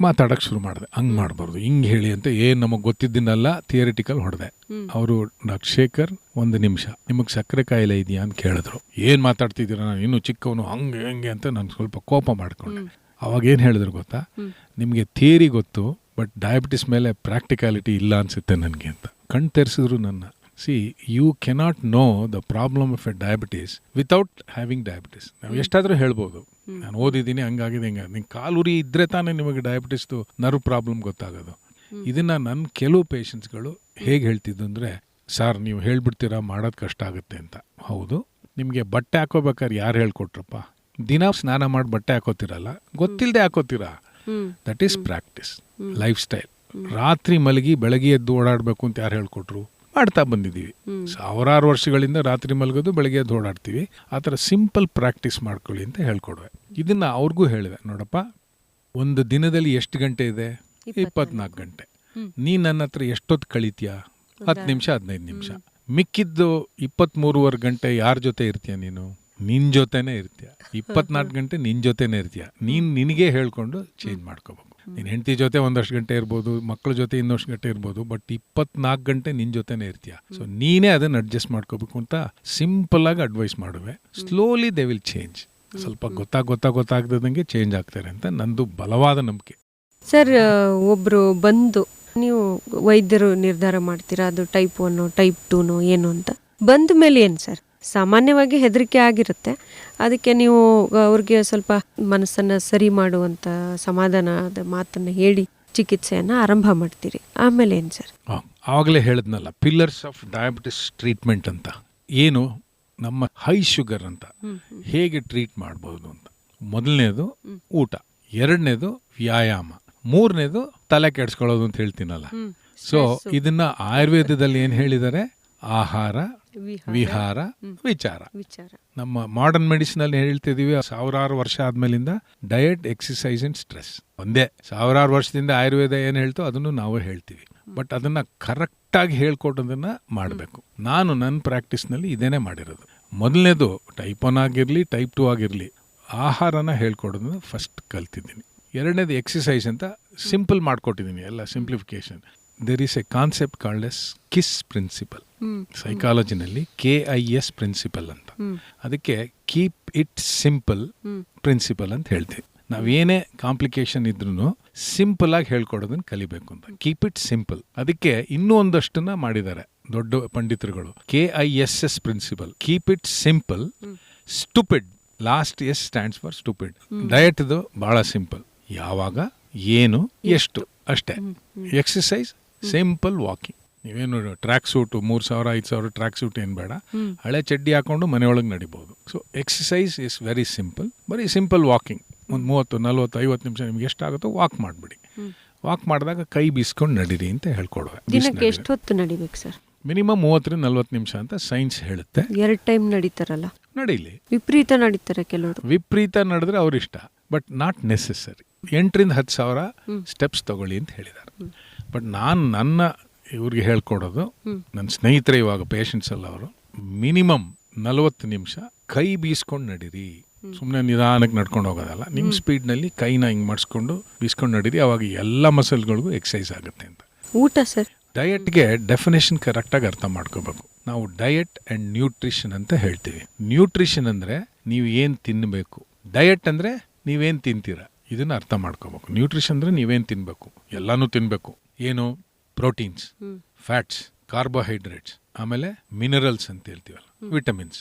ಮಾತಾಡೋಕ್ಕೆ ಶುರು ಮಾಡಿದೆ. ಹಂಗೆ ಮಾಡಬಾರ್ದು. ಹಿಂಗೆ ಹೇಳಿ ಅಂತ ಏನು ನಮಗೆ ಗೊತ್ತಿದ್ದಿನಲ್ಲ ಥಿಯರಿಟಿಕಲ್ ಹೊಡೆದೆ. ಅವರು ಡಾಕ್ಟರ್ ಶೇಖರ್ ಒಂದು ನಿಮಿಷ. ನಿಮಗೆ ಸಕ್ಕರೆ ಕಾಯಿಲೆ ಇದೆಯಾ ಅಂತ ಕೇಳಿದ್ರು. ಏನು ಮಾತಾಡ್ತಿದ್ದೀರ ನಾನು ಇನ್ನೂ ಚಿಕ್ಕವನು ಹಂಗೆ ಹಂಗೆ ಅಂತ ನಾನು ಸ್ವಲ್ಪ ಕೋಪ ಮಾಡಿಕೊಂಡೆ. ಅವಾಗ ಏನು ಹೇಳಿದ್ರು ಗೊತ್ತಾ? ನಿಮಗೆ ಥಿಯರಿ ಗೊತ್ತು ಬಟ್ ಡಯಾಬಿಟಿಸ್ ಮೇಲೆ ಪ್ರಾಕ್ಟಿಕಾಲಿಟಿ ಇಲ್ಲ ಅನಿಸುತ್ತೆ ನನಗೆ ಅಂತ. ಕಣ್ ತೆರೆಸಿದ್ರು ನನ್ನ. See you cannot know the problem of a diabetes without having diabetes ನಾವು ಎಷ್ಟಾದರೂ ಹೇಳ್ಬೋದು. ನಾನು ಓದಿದ್ದೀನಿ ಹಂಗಾಗಿದೆ ಹಿಂಗೆ ನಿಂಗೆ ಕಾಲುರಿ ಇದ್ರೆ ತಾನೇ ನಿಮಗೆ ಡಯಾಬಿಟೀಸ್ದು ನರ್ವ್ ಪ್ರಾಬ್ಲಮ್ ಗೊತ್ತಾಗೋದು. ಇದನ್ನ ನನ್ನ ಕೆಲವು ಪೇಷಂಟ್ಸ್ಗಳು ಹೇಗೆ ಹೇಳ್ತಿದ್ದು ಅಂದರೆ ಸರ್ ನೀವು ಹೇಳ್ಬಿಡ್ತೀರಾ? ಮಾಡೋದು ಕಷ್ಟ ಆಗುತ್ತೆ ಅಂತ. ಹೌದು. ನಿಮಗೆ ಬಟ್ಟೆ ಹಾಕೋಬೇಕಾದ್ರೆ ಯಾರು ಹೇಳ್ಕೊಟ್ರಪ್ಪ? ದಿನ ಸ್ನಾನ ಮಾಡಿ ಬಟ್ಟೆ ಹಾಕೋತಿರಲ್ಲ? ಗೊತ್ತಿಲ್ಲದೆ ಹಾಕೋತೀರಾ? That is practice lifestyle ರಾತ್ರಿ ಮಲಗಿ ಬೆಳಗ್ಗೆ ಎದ್ದು ಓಡಾಡಬೇಕು ಅಂತ ಯಾರು ಹೇಳ್ಕೊಟ್ರು? ಮಾಡ್ತಾ ಬಂದಿದ್ದೀವಿ. ಸಾವಿರಾರು ವರ್ಷಗಳಿಂದ ರಾತ್ರಿ ಮಲಗೋದು ಬೆಳಗ್ಗೆ ಓಡಾಡ್ತೀವಿ. ಆ ಥರ ಸಿಂಪಲ್ ಪ್ರಾಕ್ಟೀಸ್ ಮಾಡ್ಕೊಳ್ಳಿ ಅಂತ ಹೇಳ್ಕೊಡುವೆ. ಇದನ್ನು ಅವ್ರಿಗೂ ಹೇಳಿದೆ ನೋಡಪ್ಪ ಒಂದು ದಿನದಲ್ಲಿ ಎಷ್ಟು ಗಂಟೆ ಇದೆ? ಇಪ್ಪತ್ನಾಲ್ಕು. ಗಂಟೆ. ನೀ ನನ್ನ ಹತ್ರ ಎಷ್ಟೊತ್ತು ಕಳೀತೀಯಾ? ಹತ್ತು ನಿಮಿಷ ಹದಿನೈದು ನಿಮಿಷ. ಮಿಕ್ಕಿದ್ದು ಇಪ್ಪತ್ತ್ಮೂರುವರೆ ಗಂಟೆ ಯಾರ ಜೊತೆ ಇರ್ತೀಯ ನೀನು? ನಿನ್ನ ಜೊತೆನೇ ಇರ್ತೀಯ. ಇಪ್ಪತ್ನಾಲ್ಕು ಗಂಟೆ ನಿನ್ನ ಜೊತೆನೇ ಇರ್ತೀಯ. ನೀನು ನಿನಗೆ ಹೇಳ್ಕೊಂಡು ಚೇಂಜ್ ಮಾಡ್ಕೋಬೇಕು. ನಿನ್ ಹೆಂಡತಿ ಜೊತೆ ಒಂದಷ್ಟು ಗಂಟೆ ಇರ್ಬೋದು ಮಕ್ಕಳ ಜೊತೆ ಇನ್ನೊಷ್ಟು ಗಂಟೆ ಇರ್ಬೋದು ಬಟ್ ಇಪ್ಪತ್ನಾಲ್ಕು ಗಂಟೆ ನಿನ್ ಜೊತೆನೇ ಇರ್ತೀಯ. ಸೊ ನೀನೇ ಅದನ್ನು ಅಡ್ಜಸ್ಟ್ ಮಾಡ್ಕೋಬೇಕು ಅಂತ ಸಿಂಪಲ್ ಆಗಿ ಅಡ್ವೈಸ್ ಮಾಡುವೆ. ಸ್ಲೋಲಿ ದೇ ವಿಲ್ ಚೇಂಜ್ ಸ್ವಲ್ಪ ಗೊತ್ತಾಗ ಗೊತ್ತಾಗ ಗೊತ್ತಾಗ್ದಂಗೆ ಚೇಂಜ್ ಆಗ್ತಾರೆ ಅಂತ ನಂದು ಬಲವಾದ ನಂಬಿಕೆ. ಸರ್ ಒಬ್ರು ಬಂದು ನೀವು ವೈದ್ಯರು ನಿರ್ಧಾರ ಮಾಡ್ತೀರಾ? ಅದು ಟೈಪ್ ಒನ್ನು ಟೈಪ್ ಟೂನು ಏನು ಅಂತ? ಬಂದ ಮೇಲೆ ಏನು ಸರ್ ಸಾಮಾನ್ಯವಾಗಿ ಹೆದರಿಕೆ ಆಗಿರುತ್ತೆ. ಅದಕ್ಕೆ ನೀವು ಅವ್ರಿಗೆ ಸ್ವಲ್ಪ ಮನಸ್ಸನ್ನು ಸರಿ ಮಾಡುವಂಥ ಸಮಾಧಾನದ ಮಾತನ್ನು ಹೇಳಿ ಚಿಕಿತ್ಸೆಯನ್ನು ಆರಂಭ ಮಾಡ್ತೀರಿ. ಆಮೇಲೆ ಏನು ಸರ್? ಆವಾಗಲೇ ಹೇಳಿದ್ನಲ್ಲ ಪಿಲ್ಲರ್ಸ್ ಆಫ್ ಡಯಾಬಿಟಿಸ್ ಟ್ರೀಟ್ಮೆಂಟ್ ಅಂತ. ಏನು? ನಮ್ಮ ಹೈ ಶುಗರ್ ಅಂತ. ಹೇಗೆ ಟ್ರೀಟ್ ಮಾಡ್ಬೋದು ಅಂತ. ಮೊದಲನೇದು ಊಟ. ಎರಡನೇದು ವ್ಯಾಯಾಮ. ಮೂರನೇದು ತಲೆ ಕೆಡ್ಸ್ಕೊಳ್ಳೋದು ಅಂತ ಹೇಳ್ತೀನಲ್ಲ. ಸೊ ಇದನ್ನ ಆಯುರ್ವೇದದಲ್ಲಿ ಏನು ಹೇಳಿದ್ದಾರೆ? ಆಹಾರ ವಿಹಾರ ವಿಚಾರ. ನಮ್ಮ ಮಾಡರ್ನ್ ಮೆಡಿಸಿನ್ ಅಲ್ಲಿ ಹೇಳ್ತಿದೀವಿ ಸಾವಿರಾರು ವರ್ಷ ಆದ್ಮೇಲಿಂದ ಡಯಟ್ ಎಕ್ಸಸೈಸ್ ಅಂಡ್ ಸ್ಟ್ರೆಸ್ ಒಂದೇ. ಸಾವಿರಾರು ವರ್ಷದಿಂದ ಆಯುರ್ವೇದ ಏನು ಹೇಳ್ತೋ ಅದನ್ನು ನಾವು ಹೇಳ್ತೀವಿ. ಬಟ್ ಅದನ್ನ ಕರೆಕ್ಟ್ ಆಗಿ ಹೇಳ್ಕೊಟ್ಟದನ್ನ ಮಾಡಬೇಕು. ನಾನು ನನ್ನ ಪ್ರಾಕ್ಟೀಸ್ನಲ್ಲಿ ಇದೇನೆ ಮಾಡಿರೋದು. ಮೊದಲನೇದು ಟೈಪ್ ಒನ್ ಆಗಿರಲಿ ಟೈಪ್ ಟೂ ಆಗಿರಲಿ ಆಹಾರನ ಹೇಳ್ಕೊಡೋದನ್ನ ಫಸ್ಟ್ ಕಲ್ತಿದ್ದೀನಿ. ಎರಡನೇದು ಎಕ್ಸಸೈಸ್ ಅಂತ ಸಿಂಪಲ್ ಮಾಡ್ಕೊಟ್ಟಿದ್ದೀನಿ ಎಲ್ಲ simplification there is a concept called S kiss principle ಸೈಕಾಲಜಿನಲ್ಲಿ K I S principle ಅಂತ. ಅದಕ್ಕೆ ಕೀಪ್ ಇಟ್ ಸಿಂಪಲ್ ಪ್ರಿನ್ಸಿಪಲ್ ಅಂತ ಹೇಳ್ತೀವಿ. ನಾವೇನೇ ಕಾಂಪ್ಲಿಕೇಶನ್ ಇದ್ರೂ ಸಿಂಪಲ್ ಆಗಿ ಹೇಳ್ಕೊಡೋದನ್ನ ಕಲಿಬೇಕು ಅಂತ. ಕೀಪ್ ಇಟ್ ಸಿಂಪಲ್ ಅದಕ್ಕೆ ಇನ್ನೂ ಒಂದಷ್ಟನ್ನ ಮಾಡಿದ್ದಾರೆ ದೊಡ್ಡ ಪಂಡಿತರುಗಳು. K I S S principle keep it simple stupid last S stands for stupid diet ಇದು ಬಹಳ ಸಿಂಪಲ್ ಯಾವಾಗ? ಏನು? ಎಷ್ಟು? ಅಷ್ಟೇ. ಎಕ್ಸಸೈಸ್ ಸಿಂಪಲ್ ವಾಕಿಂಗ್ ನೀವೇನು ಟ್ರ್ಯಾಕ್ ಸೂಟು ಮೂರು ಸಾವಿರ ಐದು ಸಾವಿರ ಟ್ರ್ಯಾಕ್ ಸೂಟ್ ಏನು ಬೇಡ. ಹಳೆ ಚಡ್ಡಿ ಹಾಕೊಂಡು ಮನೆಯೊಳಗೆ ನಡಿಬೋದು. So exercise is very simple ಬರೀ ಸಿಂಪಲ್ ವಾಕಿಂಗ್ ಒಂದು ಮೂವತ್ತು ನಲ್ವತ್ತು ಐವತ್ತು ನಿಮಿಷ ನಿಮ್ಗೆ ಎಷ್ಟಾಗುತ್ತೋ ವಾಕ್ ಮಾಡಿಬಿಡಿ. ವಾಕ್ ಮಾಡಿದಾಗ ಕೈ ಬೀಸ್ಕೊಂಡು ನಡೀರಿ ಅಂತ ಹೇಳ್ಕೊಡುವೆ. ದಿನಕ್ಕೆ ಎಷ್ಟು ಹೊತ್ತು ನಡಿಬೇಕು ಸರ್? ಮಿನಿಮಮ್ ಮೂವತ್ತರಿಂದ ನಲ್ವತ್ತು ನಿಮಿಷ ಅಂತ ಸೈನ್ಸ್ ಹೇಳುತ್ತೆ. ಎರಡು ಟೈಮ್ ನಡೀತಾರಲ್ಲ? ನಡೀಲಿ. ವಿಪರೀತ ನಡೀತಾರೆ ಕೆಲವರು. ವಿಪರೀತ ನಡೆದ್ರೆ ಅವ್ರಿಷ್ಟ. ಬಟ್ ನಾಟ್ ನೆಸೆಸರಿ ಎಂಟರಿಂದ ಹತ್ತು ಸಾವಿರ ಸ್ಟೆಪ್ಸ್ ತಗೊಳ್ಳಿ ಅಂತ ಹೇಳಿದ್ದಾರೆ. ಬಟ್ ನಾನು ನನ್ನ ಇವ್ರಿಗೆ ಹೇಳ್ಕೊಡೋದು ನನ್ನ ಸ್ನೇಹಿತರೆ ಇವಾಗ ಪೇಷಂಟ್ಸ್ ಎಲ್ಲ ಅವರು ಮಿನಿಮಮ್ ನಲವತ್ತು ನಿಮಿಷ ಕೈ ಬೀಸ್ಕೊಂಡು ನಡೀರಿ. ಸುಮ್ಮನೆ ನಿಧಾನಕ್ಕೆ ನಡ್ಕೊಂಡು ಹೋಗೋದಲ್ಲ ನಿಮ್ಮ ಸ್ಪೀಡ್ನಲ್ಲಿ ಕೈನ ಹಿಂಗೆ ಮಾಡಿಸ್ಕೊಂಡು ಬೀಸ್ಕೊಂಡು ನಡೀರಿ ಅವಾಗ ಎಲ್ಲ ಮಸಲ್ಗಳಿಗೂ ಎಕ್ಸಸೈಸ್ ಆಗುತ್ತೆ ಅಂತ. ಊಟ ಸರ್? ಡಯಟ್ಗೆ ಡೆಫಿನೇಷನ್ ಕರೆಕ್ಟಾಗಿ ಅರ್ಥ ಮಾಡ್ಕೋಬೇಕು. ನಾವು ಡಯಟ್ ಆ್ಯಂಡ್ ನ್ಯೂಟ್ರಿಷನ್ ಅಂತ ಹೇಳ್ತೀವಿ. ನ್ಯೂಟ್ರಿಷನ್ ಅಂದರೆ ನೀವು ಏನು ತಿನ್ನಬೇಕು ಡಯಟ್ ಅಂದರೆ ನೀವೇನು ತಿಂತೀರಾ? ಇದನ್ನು ಅರ್ಥ ಮಾಡ್ಕೋಬೇಕು. ನ್ಯೂಟ್ರಿಷನ್ ಅಂದರೆ ನೀವೇನು ತಿನ್ನಬೇಕು ಎಲ್ಲನೂ ತಿನ್ಬೇಕು. ಏನು? ಪ್ರೋಟೀನ್ಸ್ ಫ್ಯಾಟ್ಸ್ ಕಾರ್ಬೋಹೈಡ್ರೇಟ್ಸ್ ಆಮೇಲೆ ಮಿನರಲ್ಸ್ ಅಂತ ಹೇಳ್ತೀವಲ್ಲ ವಿಟಮಿನ್ಸ್.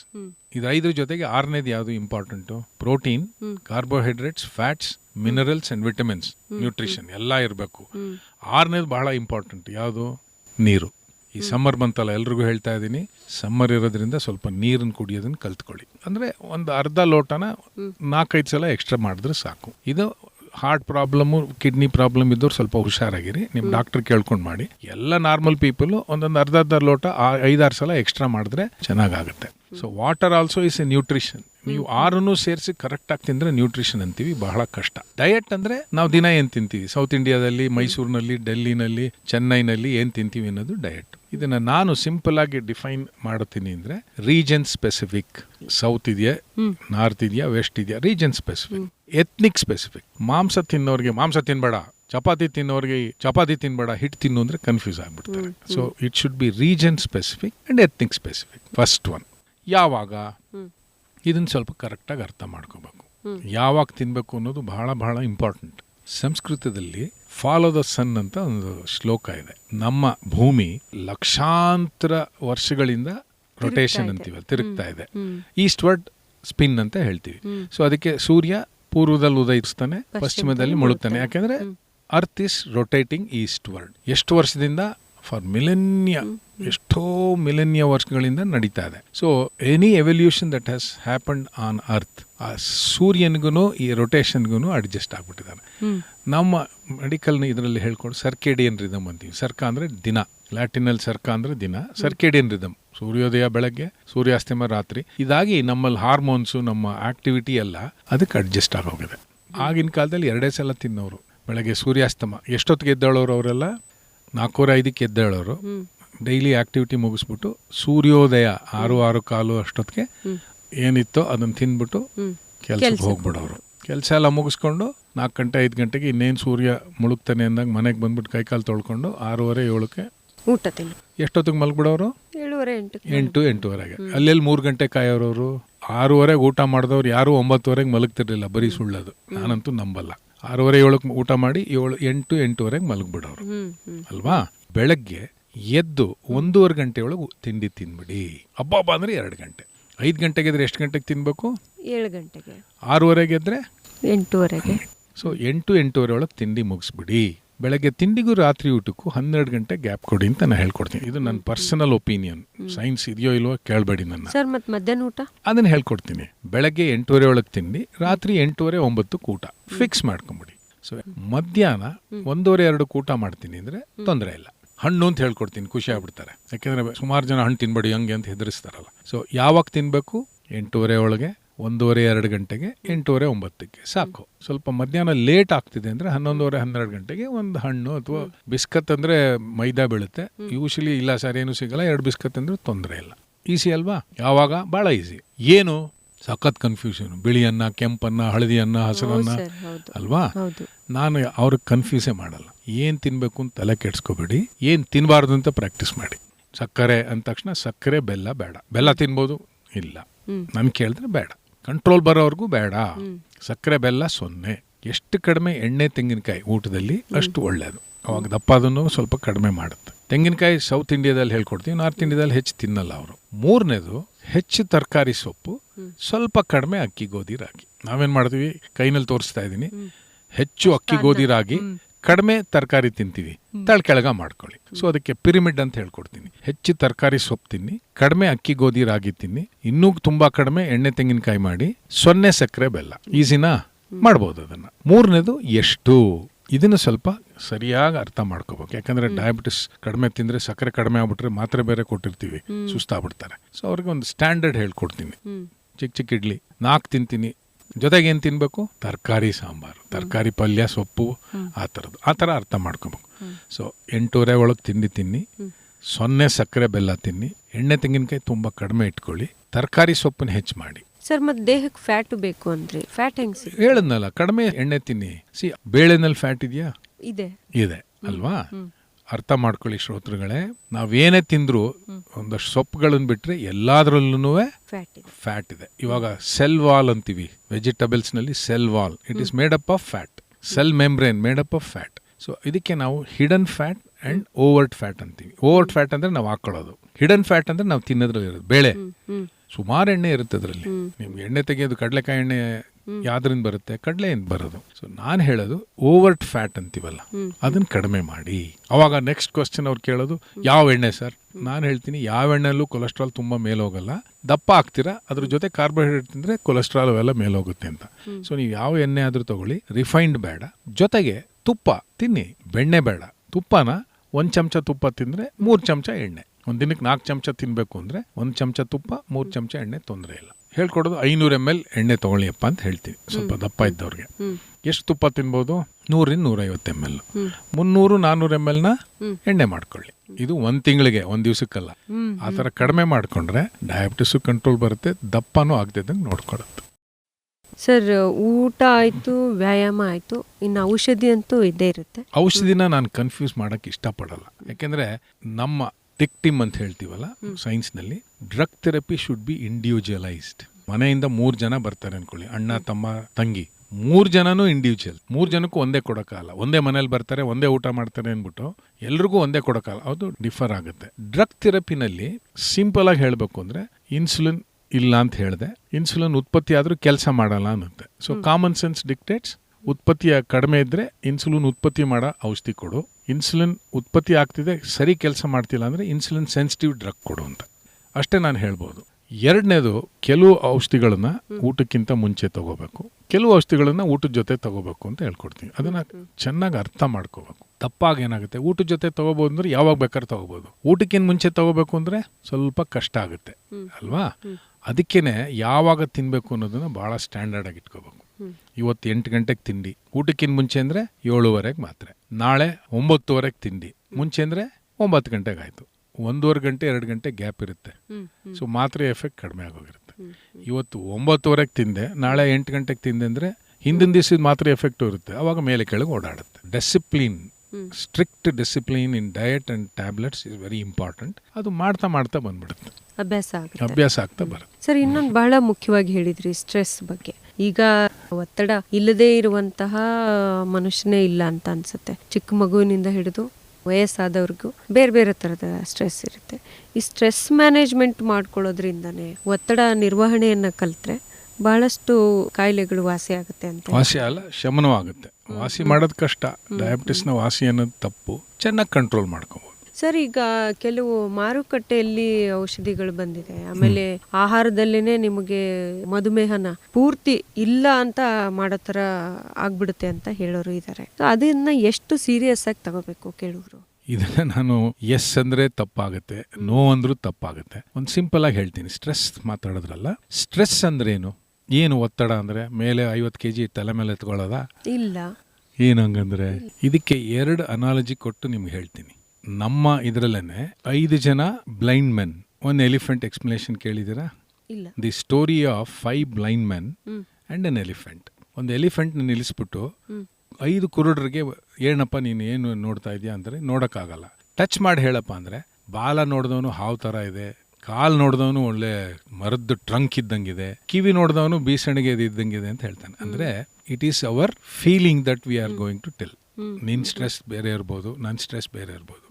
ಇದು ಐದ್ರ ಜೊತೆಗೆ ಆರನೇದು ಯಾವುದು important? Protein carbohydrates fats minerals and vitamins nutrition ಎಲ್ಲ ಇರಬೇಕು. ಆರನೇದು ಬಹಳ ಇಂಪಾರ್ಟೆಂಟ್ ಯಾವುದು? ನೀರು. ಈ ಸಮ್ಮರ್ ಬಂತಲ್ಲ ಎಲ್ರಿಗೂ ಹೇಳ್ತಾ ಇದ್ದೀನಿ ಸಮ್ಮರ್ ಇರೋದ್ರಿಂದ ಸ್ವಲ್ಪ ನೀರನ್ನು ಕುಡಿಯೋದನ್ನು ಕಲ್ತ್ಕೊಳ್ಳಿ. ಅಂದರೆ ಒಂದು ಅರ್ಧ ಲೋಟನ ನಾಲ್ಕೈದು ಸಲ ಎಕ್ಸ್ಟ್ರಾ ಮಾಡಿದ್ರೆ ಸಾಕು. ಇದು ಹಾರ್ಟ್ ಪ್ರಾಬ್ಲಮ್ಮು ಕಿಡ್ನಿ ಪ್ರಾಬ್ಲಮ್ ಇದ್ದವ್ರು ಸ್ವಲ್ಪ ಹುಷಾರಾಗಿರಿ. ನಿಮ್ಮ ಡಾಕ್ಟರ್ ಕೇಳ್ಕೊಂಡು ಮಾಡಿ. ಎಲ್ಲ ನಾರ್ಮಲ್ ಪೀಪಲ್ ಒಂದೊಂದು ಅರ್ಧ ಅರ್ಧ ಲೋಟ ಐದಾರು ಸಲ ಎಕ್ಸ್ಟ್ರಾ ಮಾಡಿದ್ರೆ ಚೆನ್ನಾಗಾಗುತ್ತೆ. So water also is a nutrition ನೀವು ಆರನ್ನು ಸೇರಿಸಿ ಕರೆಕ್ಟ್ ಆಗಿ ತಿಂದ್ರೆ ನ್ಯೂಟ್ರಿಷನ್ ಅಂತೀವಿ ಬಹಳ ಕಷ್ಟ. ಡಯಟ್ ಅಂದ್ರೆ ನಾವು ದಿನ ಏನ್ ತಿಂತೀವಿ? ಸೌತ್ ಇಂಡಿಯಾದಲ್ಲಿ ಮೈಸೂರಿನಲ್ಲಿ ಡೆಲ್ಲಿನಲ್ಲಿ ಚೆನ್ನೈನಲ್ಲಿ ಏನ್ ತಿಂತೀವಿ ಅನ್ನೋದು ಡಯಟ್ ಇದನ್ನ ನಾನು ಸಿಂಪಲ್ ಆಗಿ ಡಿಫೈನ್ ಮಾಡುತ್ತೀನಿ ಅಂದ್ರೆ ರೀಜನ್ ಸ್ಪೆಸಿಫಿಕ್ ಸೌತ್ ಇದೆಯಾ ನಾರ್ತ್ ಇದೆಯಾ ವೆಸ್ಟ್ ಇದೆಯಾ ರೀಜನ್ ಸ್ಪೆಸಿಫಿಕ್ ಎತ್ನಿಕ್ ಸ್ಪೆಸಿಫಿಕ್ ಮಾಂಸ ತಿನ್ನೋರಿಗೆ ಮಾಂಸ ತಿನ್ಬೇಡ. ಚಪಾತಿ ತಿನ್ನೋರಿಗೆ ಚಪಾತಿ ತಿನ್ಬೇಡ ಹಿಟ್ ತಿನ್ನು ಅಂದ್ರೆ ಕನ್ಫ್ಯೂಸ್ ಆಗ್ಬಿಡ್ತಾರೆ. So it should be region specific and ethnic specific first one ಯಾವಾಗ. ಇದನ್ನ ಸ್ವಲ್ಪ ಕರೆಕ್ಟಾಗಿ ಅರ್ಥ ಮಾಡ್ಕೋಬೇಕು. ಯಾವಾಗ ತಿನ್ಬೇಕು ಅನ್ನೋದು ಬಹಳ ಬಹಳ ಇಂಪಾರ್ಟೆಂಟ್. ಸಂಸ್ಕೃತದಲ್ಲಿ ಫಾಲೋ ದ ಸನ್ ಅಂತ ಒಂದು ಶ್ಲೋಕ ಇದೆ. ನಮ್ಮ ಭೂಮಿ ಲಕ್ಷಾಂತರ ವರ್ಷಗಳಿಂದ ರೊಟೇಷನ್ ಅಂತೀವಲ್ಲ ಅಂತೀವಿ ತಿರುಗ್ತಾ ಇದೆ. ಈಸ್ಟ್ ವರ್ಡ್ ಸ್ಪಿನ್ ಅಂತ ಹೇಳ್ತೀವಿ. ಸೊ ಅದಕ್ಕೆ ಸೂರ್ಯ ಪೂರ್ವದಲ್ಲಿ ಉದಯಿಸ್ತಾನೆ ಪಶ್ಚಿಮದಲ್ಲಿ ಮುಳುಗ್ತಾನೆ. ಯಾಕೆಂದ್ರೆ earth is rotating eastward ಎಷ್ಟು ವರ್ಷದಿಂದ? ಫಾರ್ ಮಿಲೆನ್ಯ ಎಷ್ಟೋ ಮಿಲೆನ್ಯ ವರ್ಷಗಳಿಂದ ನಡೀತಾ ಇದೆ. So any evolution that has happened on earth ಆ ಸೂರ್ಯನಿಗೂ ಈ ರೊಟೇಷನ್ಗೂ ಅಡ್ಜಸ್ಟ್ ಆಗ್ಬಿಟ್ಟಿದ್ದಾನೆ. ನಮ್ಮ ಮೆಡಿಕಲ್ ಇದರಲ್ಲಿ ಹೇಳ್ಕೊಂಡು ಸರ್ಕೇಡಿಯನ್ ರಿದಮ್ ಅಂತೀವಿ. ಸರ್ಕ ಅಂದರೆ ದಿನ ಲ್ಯಾಟಿನಲ್ಲಿ ಸರ್ಕ ಅಂದರೆ ದಿನ ಸರ್ಕೇಡಿಯನ್ ರಿದಮ್ ಸೂರ್ಯೋದಯ ಬೆಳಗ್ಗೆ ಸೂರ್ಯಾಸ್ತಮ ರಾತ್ರಿ. ಇದಾಗಿ ನಮ್ಮಲ್ಲಿ ಹಾರ್ಮೋನ್ಸು ನಮ್ಮ ಆಕ್ಟಿವಿಟಿ ಎಲ್ಲ ಅದಕ್ಕೆ ಅಡ್ಜಸ್ಟ್ ಆಗೋಗಿದೆ. ಆಗಿನ ಕಾಲದಲ್ಲಿ ಎರಡೇ ಸಲ ತಿನ್ನೋರು. ಬೆಳಗ್ಗೆ ಸೂರ್ಯಾಸ್ತಮ. ಎಷ್ಟೊತ್ತಿಗೆ ಎದ್ದೇಳೋರು ಅವರೆಲ್ಲ? ನಾಲ್ಕೂವರೆ ಐದಕ್ಕೆ ಎದ್ದೇಳೋರು ಡೈಲಿ ಆಕ್ಟಿವಿಟಿ ಮುಗಿಸ್ಬಿಟ್ಟು ಸೂರ್ಯೋದಯ ಆರು ಆರು ಕಾಲು ಅಷ್ಟೊತ್ತಿಗೆ ಏನಿತ್ತೋ ಅದನ್ನು ತಿಂದ್ಬಿಟ್ಟು ಕೆಲಸಕ್ಕೆ ಹೋಗ್ಬಿಡೋರು. ಕೆಲಸ ಎಲ್ಲ ಮುಗಿಸ್ಕೊಂಡು ನಾಲ್ಕು ಗಂಟೆ ಐದು ಗಂಟೆಗೆ ಇನ್ನೇನು ಸೂರ್ಯ ಮುಳುಗ್ತಾನೆ ಅಂದಾಗ ಮನೆಗೆ ಬಂದ್ಬಿಟ್ಟು ಕೈಕಾಲು ತೊಳ್ಕೊಂಡು ಆರೂವರೆ ಏಳಕ್ಕೆ ಊಟ ತಿನ್ನು. ಎಷ್ಟೊತ್ತಿಗೆ ಮಲ್ಗ್ಬಿಡೋರು? ಏಳುವರೆ ಎಂಟು ಎಂಟು ಎಂಟೂವರೆಗೆ. ಅಲ್ಲೆಲ್ಲಿ ಮೂರು ಗಂಟೆ ಕಾಯೋರವರು ಆರೂವರೆಗೆ ಊಟ ಮಾಡಿದವ್ರು ಯಾರು ಒಂಬತ್ತುವರೆಗೆ ಮಲಗ್ತಿರ್ಲಿಲ್ಲ ಬರೀ ಸುಳ್ಳದು. ನಾನಂತೂ ನಂಬಲ್ಲ. ಆರೂವರೆ ಏಳಕ್ಕೆ ಊಟ ಮಾಡಿ ಏಳು ಎಂಟು ಎಂಟೂವರೆಗೆ ಮಲಗಿಬಿಡೋರು. ಅಲ್ವಾ? ಬೆಳಗ್ಗೆ ಎದ್ದು ಒಂದೂವರೆ ಗಂಟೆ ಒಳಗೆ ತಿಂಡಿ ತಿನ್ಬಿಡಿ. ಹಬ್ಬ ಅಂದ್ರೆ ಎರಡು ಗಂಟೆ. ಐದು ಗಂಟೆಗೆ ಇದ್ರೆ ಎಷ್ಟು ಗಂಟೆಗೆ ತಿನ್ಬೇಕು? ಏಳು ಗಂಟೆಗೆ. ಆರೂವರೆಗೆ ಎದ್ರೆ? ಎಂಟೂವರೆಗೆ. ಸೊ ಎಂಟು ಎಂಟೂವರೆ ಒಳಗೆ ತಿಂಡಿ ಮುಗಿಸ್ಬಿಡಿ. ಬೆಳಗ್ಗೆ ತಿಂಡಿಗೂ ರಾತ್ರಿ ಊಟಕ್ಕೂ ಹನ್ನೆರಡು ಗಂಟೆ ಗ್ಯಾಪ್ ಕೊಡಿ ಅಂತ ನಾನು ಹೇಳ್ಕೊಡ್ತೀನಿ. ಇದು ನನ್ನ ಪರ್ಸನಲ್ ಒಪಿನಿಯನ್. ಸೈನ್ಸ್ ಇದೆಯೋ ಇಲ್ವೋ ಕೇಳಬೇಡಿ ನನ್ನ. ಸರ್ ಮತ್ತೆ ಮಧ್ಯಾಹ್ನ ಊಟ? ಅದನ್ನ ಹೇಳ್ಕೊಡ್ತೀನಿ. ಬೆಳಗ್ಗೆ ಎಂಟೂವರೆ ಒಳಗೆ ತಿಂಡಿ ರಾತ್ರಿ ಎಂಟೂವರೆ ಒಂಬತ್ತು ಊಟ. ಫಿಕ್ಸ್ ಮಾಡ್ಕೊಂಬಿಡಿ. ಸೊ ಮಧ್ಯಾಹ್ನ ಒಂದೂವರೆ ಎರಡು ಊಟ ಮಾಡ್ತೀನಿ ಅಂದ್ರೆ ತೊಂದರೆ ಇಲ್ಲ. ಹಣ್ಣು ಅಂತ ಹೇಳ್ಕೊಡ್ತೀನಿ ಖುಷಿ ಆಗ್ಬಿಡ್ತಾರೆ. ಯಾಕೆಂದ್ರೆ ಸುಮಾರು ಜನ ಹಣ್ಣು ತಿನ್ಬೇಡಿ ಹಂಗೆ ಅಂತ ಹೆದರಿಸ್ತಾರಲ್ಲ. ಸೊ ಯಾವಾಗ ತಿನ್ನಬೇಕು ಎಂಟೂವರೆ ಒಳಗೆ. ಒಂದೂವರೆ ಎರಡು ಗಂಟೆಗೆ ಎಂಟೂವರೆ ಒಂಬತ್ತಕ್ಕೆ. ಸಾಕು. ಸ್ವಲ್ಪ ಮಧ್ಯಾಹ್ನ ಲೇಟ್ ಆಗ್ತಿದೆ ಅಂದರೆ ಹನ್ನೊಂದುವರೆ ಹನ್ನೆರಡು ಗಂಟೆಗೆ ಒಂದು ಹಣ್ಣು ಅಥವಾ ಬಿಸ್ಕತ್ ಅಂದರೆ ಮೈದಾ ಬೀಳುತ್ತೆ. ಯೂಶಲಿ ಇಲ್ಲ ಸರ್ ಏನು ಸಿಗಲ್ಲ. ಎರಡು ಬಿಸ್ಕತ್ ಅಂದರೆ ತೊಂದರೆ ಇಲ್ಲ. ಈಸಿ ಅಲ್ವಾ? ಯಾವಾಗ? ಭಾಳ ಈಸಿ ಏನು? ಸಖತ್ ಕನ್ಫ್ಯೂಷನ್ ಬಿಳಿ ಅನ್ನ ಕೆಂಪನ್ನ ಹಳದಿ ಅನ್ನ ಹಸಿರನ್ನ. ಅಲ್ವಾ? ನಾನು ಅವ್ರಿಗೆ ಕನ್ಫ್ಯೂಸೇ ಮಾಡಲ್ಲ. ಏನು ತಿನ್ಬೇಕು ಅಂತ ತಲೆ ಕೆಡ್ಸ್ಕೋಬೇಡಿ. ಏನು ತಿನ್ಬಾರ್ದು ಅಂತ ಪ್ರಾಕ್ಟೀಸ್ ಮಾಡಿ. ಸಕ್ಕರೆ ಅಂದ ತಕ್ಷಣ ಸಕ್ಕರೆ ಬೆಲ್ಲ ಬೇಡ. ಬೆಲ್ಲ ತಿನ್ಬೋದು? ಇಲ್ಲ. ನನ್ ಕೇಳಿದ್ರೆ ಬೇಡ. ಕಂಟ್ರೋಲ್ ಬರೋವರೆಗೂ ಬೇಡ. ಸಕ್ಕರೆ ಬೆಲ್ಲ ಸೊನ್ನೆ. ಎಷ್ಟು ಕಡಿಮೆ ಎಣ್ಣೆ ತೆಂಗಿನಕಾಯಿ ಊಟದಲ್ಲಿ ಅಷ್ಟು ಒಳ್ಳೆಯದು ಅವಾಗ ದಪ್ಪ ಅದನ್ನು ಸ್ವಲ್ಪ ಕಡಿಮೆ ಮಾಡುತ್ತೆ. ತೆಂಗಿನಕಾಯಿ ಸೌತ್ ಇಂಡಿಯಾದಲ್ಲಿ ಹೇಳ್ಕೊಡ್ತೀವಿ ನಾರ್ತ್ ಇಂಡಿಯಾದಲ್ಲಿ ಹೆಚ್ಚು ತಿನ್ನಲ್ಲ ಅವರು. ಮೂರನೇದು ಹೆಚ್ಚು ತರಕಾರಿ ಸೊಪ್ಪು ಸ್ವಲ್ಪ ಕಡಿಮೆ ಅಕ್ಕಿ ಗೋಧಿ ರಾಗಿ. ನಾವೇನು ಮಾಡ್ತೀವಿ? ಕೈನಲ್ಲಿ ತೋರಿಸ್ತಾ ಇದ್ದೀನಿ. ಹೆಚ್ಚು ಅಕ್ಕಿ ಗೋಧಿ ರಾಗಿ ಕಡಿಮೆ ತರಕಾರಿ ತಿಂತೀವಿ. ತಳ್ಕೆಳಗ ಮಾಡ್ಕೊಳ್ಳಿ. ಸೊ ಅದಕ್ಕೆ ಪಿರಿಮಿಡ್ ಅಂತ ಹೇಳ್ಕೊಡ್ತೀನಿ. ಹೆಚ್ಚು ತರಕಾರಿ ಸೊಪ್ಪು ತಿನ್ನಿ ಕಡಿಮೆ ಅಕ್ಕಿ ಗೋಧಿ ರಾಗಿ ತಿನ್ನಿ ಇನ್ನೂ ತುಂಬಾ ಕಡಿಮೆ ಎಣ್ಣೆ ತೆಂಗಿನಕಾಯಿ ಮಾಡಿ ಸೊನ್ನೆ ಸಕ್ಕರೆ ಬೆಲ್ಲ. ಈಸಿನಾ? ಮಾಡ್ಬೋದು ಅದನ್ನ. ಮೂರನೇದು ಎಷ್ಟು. ಇದನ್ನು ಸ್ವಲ್ಪ ಸರಿಯಾಗಿ ಅರ್ಥ ಮಾಡ್ಕೋಬೇಕು. ಯಾಕಂದ್ರೆ ಡಯಾಬಿಟಿಸ್ ಕಡಿಮೆ ತಿಂದ್ರೆ ಸಕ್ಕರೆ ಕಡಿಮೆ ಆಗ್ಬಿಟ್ರೆ ಮಾತ್ರೆ ಬೇರೆ ಕೊಟ್ಟಿರ್ತೀವಿ. ಸುಸ್ತಾಗ್ಬಿಡ್ತಾರೆ. ಸೊ ಅವ್ರಿಗೆ ಒಂದು ಸ್ಟ್ಯಾಂಡರ್ಡ್ ಹೇಳ್ಕೊಡ್ತೀನಿ. ಚಿಕ್ಕ ಚಿಕ್ಕ ಇಡ್ಲಿ ನಾಲ್ಕು ತಿಂತೀನಿ ಜೊತೆಗೆ ಏನು ತಿನ್ನಬೇಕು ತರಕಾರಿ ಸಾಂಬಾರು. ತರಕಾರಿ ಪಲ್ಯ ಸೊಪ್ಪು ಆ ಥರದ್ದು. ಆ ಥರ ಅರ್ಥ ಮಾಡ್ಕೊಬೇಕು. ಸೊ ಎಂಟೂರೆ ಒಳಗೆ ತಿಂಡಿ ತಿನ್ನಿ. ಸೊನ್ನೆ ಸಕ್ಕರೆ ಬೆಲ್ಲ ತಿನ್ನಿ. ಎಣ್ಣೆ ತೆಂಗಿನಕಾಯಿ ತುಂಬ ಕಡಿಮೆ ಇಟ್ಕೊಳ್ಳಿ. ತರಕಾರಿ ಸೊಪ್ಪನ್ನ ಹೆಚ್ಚು ಮಾಡಿ. ಸರ್ ಮತ್ತೆ ದೇಹಕ್ಕೆ ಫ್ಯಾಟ್ ಬೇಕು ಅಂದ್ರೆ? ಫ್ಯಾಟ್ ಹೆಂಗ್ ಹೇಳದ್ನಲ್ಲ ಕಡಿಮೆ ಎಣ್ಣೆ ತಿನ್ನಿ. ಸಿ ಬೇಳೆನಲ್ಲಿ ಫ್ಯಾಟ್ ಇದೆಯಾ? ಇದೆ. ಇದೆ. ಅಲ್ವಾ? ಅರ್ಥ ಮಾಡ್ಕೊಳ್ಳಿ ಶ್ರೋತೃಗಳೇ ನಾವೇನೇ ತಿಂದರೂ ಒಂದಷ್ಟು ಸೊಪ್ಪುಗಳನ್ನು ಬಿಟ್ಟರೆ ಎಲ್ಲದರಲ್ಲೂ ಫ್ಯಾಟ್ ಇದೆ. ಇವಾಗ ಸೆಲ್ ವಾಲ್ ಅಂತೀವಿ ವೆಜಿಟಬಲ್ಸ್ನಲ್ಲಿ cell wall it is made up of fat cell membrane made up of fat so ಇದಕ್ಕೆ ನಾವು hidden fat and overt fat ಅಂತೀವಿ. ಓವರ್ಟ್ ಫ್ಯಾಟ್ ಅಂದರೆ ನಾವು ಹಾಕೊಳ್ಳೋದು. ಹಿಡನ್ ಫ್ಯಾಟ್ ಅಂದ್ರೆ ನಾವು ತಿನ್ನೋದ್ರಲ್ಲಿ ಇರೋದು ಬೇಳೆ. ಸುಮಾರು ಎಣ್ಣೆ ಇರುತ್ತೆ ಅದರಲ್ಲಿ. ನಿಮ್ಗೆ ಎಣ್ಣೆ ತೆಗೆಯೋದು ಕಡಲೆಕಾಯಿ ಎಣ್ಣೆ ಯಾವ್ದ್ರಿಂದ ಬರುತ್ತೆ? ಕಡಲೆಯಿಂದ ಬರೋದು? ಸೊ ನಾನು ಹೇಳೋದು ಓವರ್ಟ್ ಫ್ಯಾಟ್ ಅಂತೀವಲ್ಲ ಅದನ್ನ ಕಡಿಮೆ ಮಾಡಿ. ಅವಾಗ ನೆಕ್ಸ್ಟ್ ಕ್ವಶನ್ ಅವ್ರು ಕೇಳೋದು ಯಾವ ಎಣ್ಣೆ ಸರ್? ನಾನು ಹೇಳ್ತೀನಿ ಯಾವ ಎಣ್ಣೆಲ್ಲೂ ಕೊಲೆಸ್ಟ್ರಾಲ್ ತುಂಬಾ ಮೇಲೋಗಲ್ಲ. ದಪ್ಪ ಆಗ್ತೀರಾ? ಅದ್ರ ಜೊತೆ ಕಾರ್ಬೋಹೈಡ್ರೇಟ್ ತಿಂದ್ರೆ ಕೊಲೆಸ್ಟ್ರಾಲ್ ಅವೆಲ್ಲ ಮೇಲೋಗುತ್ತೆ ಅಂತ. ಸೊ ನೀವು ಯಾವ ಎಣ್ಣೆ ಆದ್ರೂ ತಗೊಳ್ಳಿ ರಿಫೈನ್ಡ್ ಬೇಡ. ಜೊತೆಗೆ ತುಪ್ಪ ತಿನ್ನಿ ಬೆಣ್ಣೆ ಬೇಡ. ತುಪ್ಪನ ಒಂದು ಚಮಚ ತುಪ್ಪ ತಿಂದರೆ ಮೂರು ಚಮಚ ಎಣ್ಣೆ. ಒಂದ್ ದಿನಕ್ಕೆ ನಾಲ್ಕು ಚಮಚ ತಿನ್ನಬೇಕು ಅಂದರೆ ಒಂದು ಚಮಚ ತುಪ್ಪ ಮೂರು ಚಮಚ ಎಣ್ಣೆ ತೊಂದರೆ ಇಲ್ಲ. ಹೇಳ್ಕೊಡೋದು ಐನೂರು ಎಂ ಎಲ್ ಎಣ್ಣೆ ತೊಗೊಳ್ಳಿಯಪ್ಪ ಅಂತ ಹೇಳ್ತೀವಿ. ಸ್ವಲ್ಪ ದಪ್ಪ ಇದ್ದವ್ರಿಗೆ. ಎಷ್ಟು ತುಪ್ಪ ತಿನ್ಬೋದು? ನೂರಿಂದ ನೂರೈವತ್ತು ಎಂ ಎಲ್ ಮುನ್ನೂರು ನಾನ್ನೂರು ಎಂ ಎಲ್ನ ಎಣ್ಣೆ ಮಾಡ್ಕೊಳ್ಳಿ. ಇದು ಒಂದು ತಿಂಗಳಿಗೆ ಒಂದು ದಿವಸಕ್ಕಲ್ಲ. ಆ ಥರ ಕಡಿಮೆ ಮಾಡ್ಕೊಂಡ್ರೆ ಡಯಾಬಿಟಿಸ್ ಕಂಟ್ರೋಲ್ ಬರುತ್ತೆ ದಪ್ಪನೂ ಆಗದಿದ್ದಂಗೆ ನೋಡ್ಕೊಳುತ್ತೆ ಸರ್ ಊಟ ಆಯ್ತು ವ್ಯಾಯಾಮ ಆಯ್ತು ಇನ್ನು ಔಷಧಿ ಅಂತೂ ಇದ್ದೇ ಇರುತ್ತೆ. ಔಷಧಿನ ನಾನು ಕನ್ಫ್ಯೂಸ್ ಮಾಡಕ್ಕೆ ಇಷ್ಟಪಡಲ್ಲ. ಯಾಕೆಂದ್ರೆ ನಮ್ಮ ಟಿಕ್ಟಿಮ್ ಅಂತ ಹೇಳ್ತೀವಲ್ಲ ಸೈನ್ಸ್ನಲ್ಲಿ drug therapy should be individualised ಮನೆಯಿಂದ ಮೂರು ಜನ ಬರ್ತಾರೆ ಅನ್ಕೊಳ್ಳಿ ಅಣ್ಣ ತಮ್ಮ ತಂಗಿ. ಮೂರು ಜನನೂ ಇಂಡಿವಿಜುವಲ್ ಮೂರು ಜನಕ್ಕೂ ಒಂದೇ ಕೊಡೋಕ್ಕಾಗಲ್ಲ ಒಂದೇ ಮನೇಲಿ ಬರ್ತಾರೆ ಒಂದೇ ಊಟ ಮಾಡ್ತಾರೆ ಅಂದ್ಬಿಟ್ಟು ಎಲ್ರಿಗೂ ಒಂದೇ ಕೊಡೋಕ್ಕಾಗಲ್ಲ ಅದು ಡಿಫರ್ ಆಗುತ್ತೆ. ಡ್ರಗ್ ಥೆರಪಿನಲ್ಲಿ ಸಿಂಪಲ್ ಆಗಿ ಹೇಳಬೇಕು ಅಂದ್ರೆ ಇನ್ಸುಲಿನ್ ಇಲ್ಲ ಅಂತ ಹೇಳಿದೆ. ಇನ್ಸುಲಿನ್ ಉತ್ಪತ್ತಿ ಆದರೂ ಕೆಲಸ ಮಾಡಲ್ಲ ಅನ್ನುತ್ತೆ. ಸೊ ಕಾಮನ್ ಸೆನ್ಸ್ ಡಿಕ್ಟೇಟ್ಸ್ ಉತ್ಪತ್ತಿ ಕಡಿಮೆ ಇದ್ದರೆ ಇನ್ಸುಲಿನ್ ಉತ್ಪತ್ತಿ ಮಾಡೋ ಔಷಧಿ ಕೊಡು. ಇನ್ಸುಲಿನ್ ಉತ್ಪತ್ತಿ ಆಗ್ತಿದೆ ಸರಿ ಕೆಲಸ ಮಾಡ್ತಿಲ್ಲ ಅಂದರೆ ಇನ್ಸುಲಿನ್ ಸೆನ್ಸಿಟಿವ್ ಡ್ರಗ್ ಕೊಡು ಅಂತ. ಅಷ್ಟೇ ನಾನು ಹೇಳ್ಬೋದು. ಎರಡನೇದು ಕೆಲವು ಔಷಧಿಗಳನ್ನ ಊಟಕ್ಕಿಂತ ಮುಂಚೆ ತಗೋಬೇಕು. ಕೆಲವು ಔಷಧಿಗಳನ್ನ ಊಟದ ಜೊತೆ ತಗೋಬೇಕು ಅಂತ ಹೇಳ್ಕೊಡ್ತೀನಿ. ಅದನ್ನ ಚೆನ್ನಾಗಿ ಅರ್ಥ ಮಾಡ್ಕೋಬೇಕು. ತಪ್ಪಾಗಿ ಏನಾಗುತ್ತೆ? ಊಟದ ಜೊತೆ ತಗೋಬಹುದು ಅಂದ್ರೆ ಯಾವಾಗ ಬೇಕಾದ್ರೆ ತಗೋಬಹುದು ಊಟಕ್ಕಿಂತ ಮುಂಚೆ ತಗೋಬೇಕು ಅಂದ್ರೆ ಸ್ವಲ್ಪ ಕಷ್ಟ ಆಗುತ್ತೆ. ಅಲ್ವಾ? ಅದಕ್ಕೇನೆ ಯಾವಾಗ ತಿನ್ನಬೇಕು ಅನ್ನೋದನ್ನ ಬಹಳ ಸ್ಟ್ಯಾಂಡರ್ಡ್ ಆಗಿ ಇಟ್ಕೋಬೇಕು. ಇವತ್ತು ಎಂಟು ಗಂಟೆಗೆ ತಿಂಡಿ. ಊಟಕ್ಕಿಂತ ಮುಂಚೆ ಅಂದರೆ ಏಳುವರೆಗೆ ಮಾತ್ರೆ. ನಾಳೆ ಒಂಬತ್ತುವರೆಗೆ ತಿಂಡಿ. ಮುಂಚೆ ಅಂದರೆ ಒಂಬತ್ತು ಗಂಟೆಗೆ ಆಯಿತು. ಒಂದೂವರೆ ಗಂಟೆ ಎರಡು ಗಂಟೆ ಗ್ಯಾಪ್ ಇರುತ್ತೆ. ಸೊ ಮಾತ್ರೆ ಎಫೆಕ್ಟ್ ಕಡಿಮೆ ಆಗೋಗಿರುತ್ತೆ. ಇವತ್ತು ಒಂಬತ್ತುವರೆಗೆ ತಿಂದೆ. ನಾಳೆ ಎಂಟು ಗಂಟೆಗೆ ತಿಂದೆ ಅಂದರೆ ಹಿಂದಿನ ದಿವಸದ ಮಾತ್ರೆ ಎಫೆಕ್ಟ್ ಇರುತ್ತೆ. ಅವಾಗ ಮೇಲೆ ಕೆಳಗೆ ಓಡಾಡುತ್ತೆ. Discipline strict discipline in diet and tablets is very important ಅದು ಮಾಡ್ತಾ ಮಾಡ್ತಾ ಬಂದ್ಬಿಡುತ್ತೆ. ಅಭ್ಯಾಸ ಅಭ್ಯಾಸ ಆಗ್ತಾ ಬರುತ್ತೆ. ಸರ್ ಇನ್ನೊಂದು ಬಹಳ ಮುಖ್ಯವಾಗಿ ಹೇಳಿದ್ರಿ ಸ್ಟ್ರೆಸ್ ಬಗ್ಗೆ. ಈಗ ಒತ್ತಡ ಇಲ್ಲದೆ ಇರುವಂತಹ ಮನುಷ್ಯನೇ ಇಲ್ಲ ಅಂತ ಅನ್ಸುತ್ತೆ. ಚಿಕ್ಕ ಮಗುವಿನಿಂದ ಹಿಡಿದು ವಯಸ್ಸಾದವ್ರಿಗೂ ಬೇರೆ ಬೇರೆ ಥರದ ಸ್ಟ್ರೆಸ್ ಇರುತ್ತೆ. ಈ ಸ್ಟ್ರೆಸ್ ಮ್ಯಾನೇಜ್ಮೆಂಟ್ ಮಾಡ್ಕೊಳ್ಳೋದ್ರಿಂದನೇ ಒತ್ತಡ ನಿರ್ವಹಣೆಯನ್ನು ಕಲಿತ್ರೆ ಬಹಳಷ್ಟು ಕಾಯಿಲೆಗಳು ವಾಸಿ ಆಗುತ್ತೆ ಅಂತ ವಾಸಿ ಅಲ್ಲ ಶಮನವಾಗುತ್ತೆ. ವಾಸಿ ಮಾಡೋದು ಕಷ್ಟ. ಡಯಾಬಿಟಿಸ್ನ ವಾಸಿ ಅನ್ನೋದು ತಪ್ಪು. ಚೆನ್ನಾಗಿ ಕಂಟ್ರೋಲ್ ಮಾಡ್ಕೋಬಹುದು ಸರ್ ಈಗ ಕೆಲವು ಮಾರುಕಟ್ಟೆಯಲ್ಲಿ ಔಷಧಿಗಳು ಬಂದಿದೆ. ಆಮೇಲೆ ಆಹಾರದಲ್ಲಿನೇ ನಿಮಗೆ ಮಧುಮೇಹನ ಪೂರ್ತಿ ಇಲ್ಲ ಅಂತ ಮಾಡೋ ಥರ ಆಗ್ಬಿಡುತ್ತೆ ಅಂತ ಹೇಳೋರು ಇದ್ದಾರೆ. ಅದನ್ನ ಎಷ್ಟು ಸೀರಿಯಸ್ ಆಗಿ ತಗೋಬೇಕು ಕೇಳುವರು ಇದನ್ನ ನಾನು ಎಸ್ ಅಂದ್ರೆ ತಪ್ಪಾಗುತ್ತೆ ನೋ ಅಂದ್ರೂ ತಪ್ಪಾಗುತ್ತೆ. ಒಂದು ಸಿಂಪಲ್ ಆಗಿ ಹೇಳ್ತೀನಿ ಸ್ಟ್ರೆಸ್ ಮಾತಾಡೋದ್ರಲ್ಲ ಸ್ಟ್ರೆಸ್ ಅಂದ್ರೆ ಏನು ಏನು ಒತ್ತಡ ಅಂದ್ರೆ ಮೇಲೆ ಐವತ್ತು ಕೆ ಜಿ ತಲೆ ಮೇಲೆ ಎತ್ಕೊಳ್ಳೋದಾ? ಇಲ್ಲ. ಏನಂಗಂದ್ರೆ? ಹಂಗಂದ್ರೆ ಇದಕ್ಕೆ ಎರಡು ಅನಾಲಜಿ ಕೊಟ್ಟು ನಿಮ್ಗೆ ಹೇಳ್ತೀನಿ. ನಮ್ಮ ಇದರಲ್ಲೇನೆ ಐದು ಜನ ಬ್ಲೈಂಡ್ ಮೆನ್ ಒಂದು ಎಲಿಫೆಂಟ್ ಎಕ್ಸ್ಪ್ಲನೇಷನ್ ಕೇಳಿದ್ದೀರಾ? ಇಲ್ಲ. The story of five blind men. And an elephant ಒಂದು ಎಲಿಫೆಂಟ್ನ ನಿಲ್ಲಿಸ್ಬಿಟ್ಟು ಐದು ಕುರುಡರಿಗೆ ಏನಪ್ಪ ನೀನು ಏನು ನೋಡ್ತಾ ಇದೀಯಾ ಅಂದರೆ ನೋಡೋಕ್ಕಾಗಲ್ಲ. ಟಚ್ ಮಾಡಿ ಹೇಳಪ್ಪ ಅಂದರೆ ಬಾಲ ನೋಡಿದವನು ಹಾವು ಥರ ಇದೆ ಕಾಲು ನೋಡಿದವನು ಒಳ್ಳೆ ಮರದ್ದು ಟ್ರಂಕ್ ಇದ್ದಂಗಿದೆ ಕಿವಿ ನೋಡಿದವನು ಬೀಸಣಿಗೆ ಇದ್ದಂಗಿದೆ ಅಂತ ಹೇಳ್ತಾನೆ. ಅಂದರೆ it is our feeling that we are going to tell ನಿನ್ ಸ್ಟ್ರೆಸ್ ಬೇರೆ ಇರ್ಬೋದು ನನ್ನ ಸ್ಟ್ರೆಸ್ ಬೇರೆ ಇರ್ಬೋದು.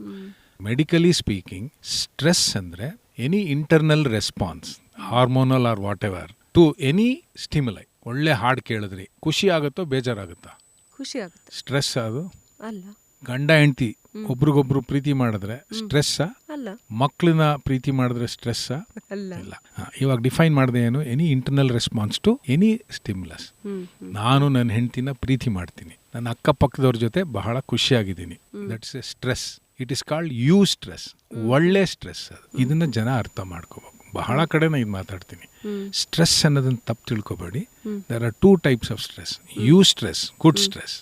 ಮೆಡಿಕಲಿ ಸ್ಪೀಕಿಂಗ್ ಸ್ಟ್ರೆಸ್ ಅಂದರೆ any internal response hormonal or whatever to any stimuli ಒಳ್ಳೆ ಹಾಡು ಕೇಳಿದ್ರಿ. ಖುಷಿ ಆಗುತ್ತೋ ಬೇಜಾರಾಗುತ್ತಾ? ಖುಷಿ ಆಗುತ್ತೆ. ಸ್ಟ್ರೆಸ್ ಅದು? ಅಲ್ಲ. ಗಂಡ ಹೆಂಡತಿ ಒಬ್ರಿಗೊಬ್ರು ಪ್ರೀತಿ ಮಾಡಿದ್ರೆ ಸ್ಟ್ರೆಸ್ಸಾ ಅಲ್ಲ. ಮಕ್ಕಳನ್ನ ಪ್ರೀತಿ ಮಾಡಿದ್ರೆ ಸ್ಟ್ರೆಸ್ಸಾ ಇಲ್ಲ. ಇವಾಗ ಡಿಫೈನ್ ಮಾಡಿದೆ ಏನು? Any internal response to any stimulus ನಾನು ನನ್ನ ಹೆಂಡತಿನ ಪ್ರೀತಿ ಮಾಡ್ತೀನಿ. ನನ್ನ ಅಕ್ಕಪಕ್ಕದವ್ರ ಜೊತೆ ಬಹಳ ಖುಷಿಯಾಗಿದ್ದೀನಿ. That's a stress it is called eustress ಒಳ್ಳೆ ಸ್ಟ್ರೆಸ್ ಅದು. ಇದನ್ನ ಜನ ಅರ್ಥ ಮಾಡ್ಕೋಬೇಕು. ಬಹಳ ಕಡೆ ನಾನು ಇದು ಮಾತಾಡ್ತೀನಿ. ಸ್ಟ್ರೆಸ್ ಅನ್ನೋದನ್ನ ತಪ್ಪು ತಿಳ್ಕೊಬೇಡಿ. There are two types of stress eustress good stress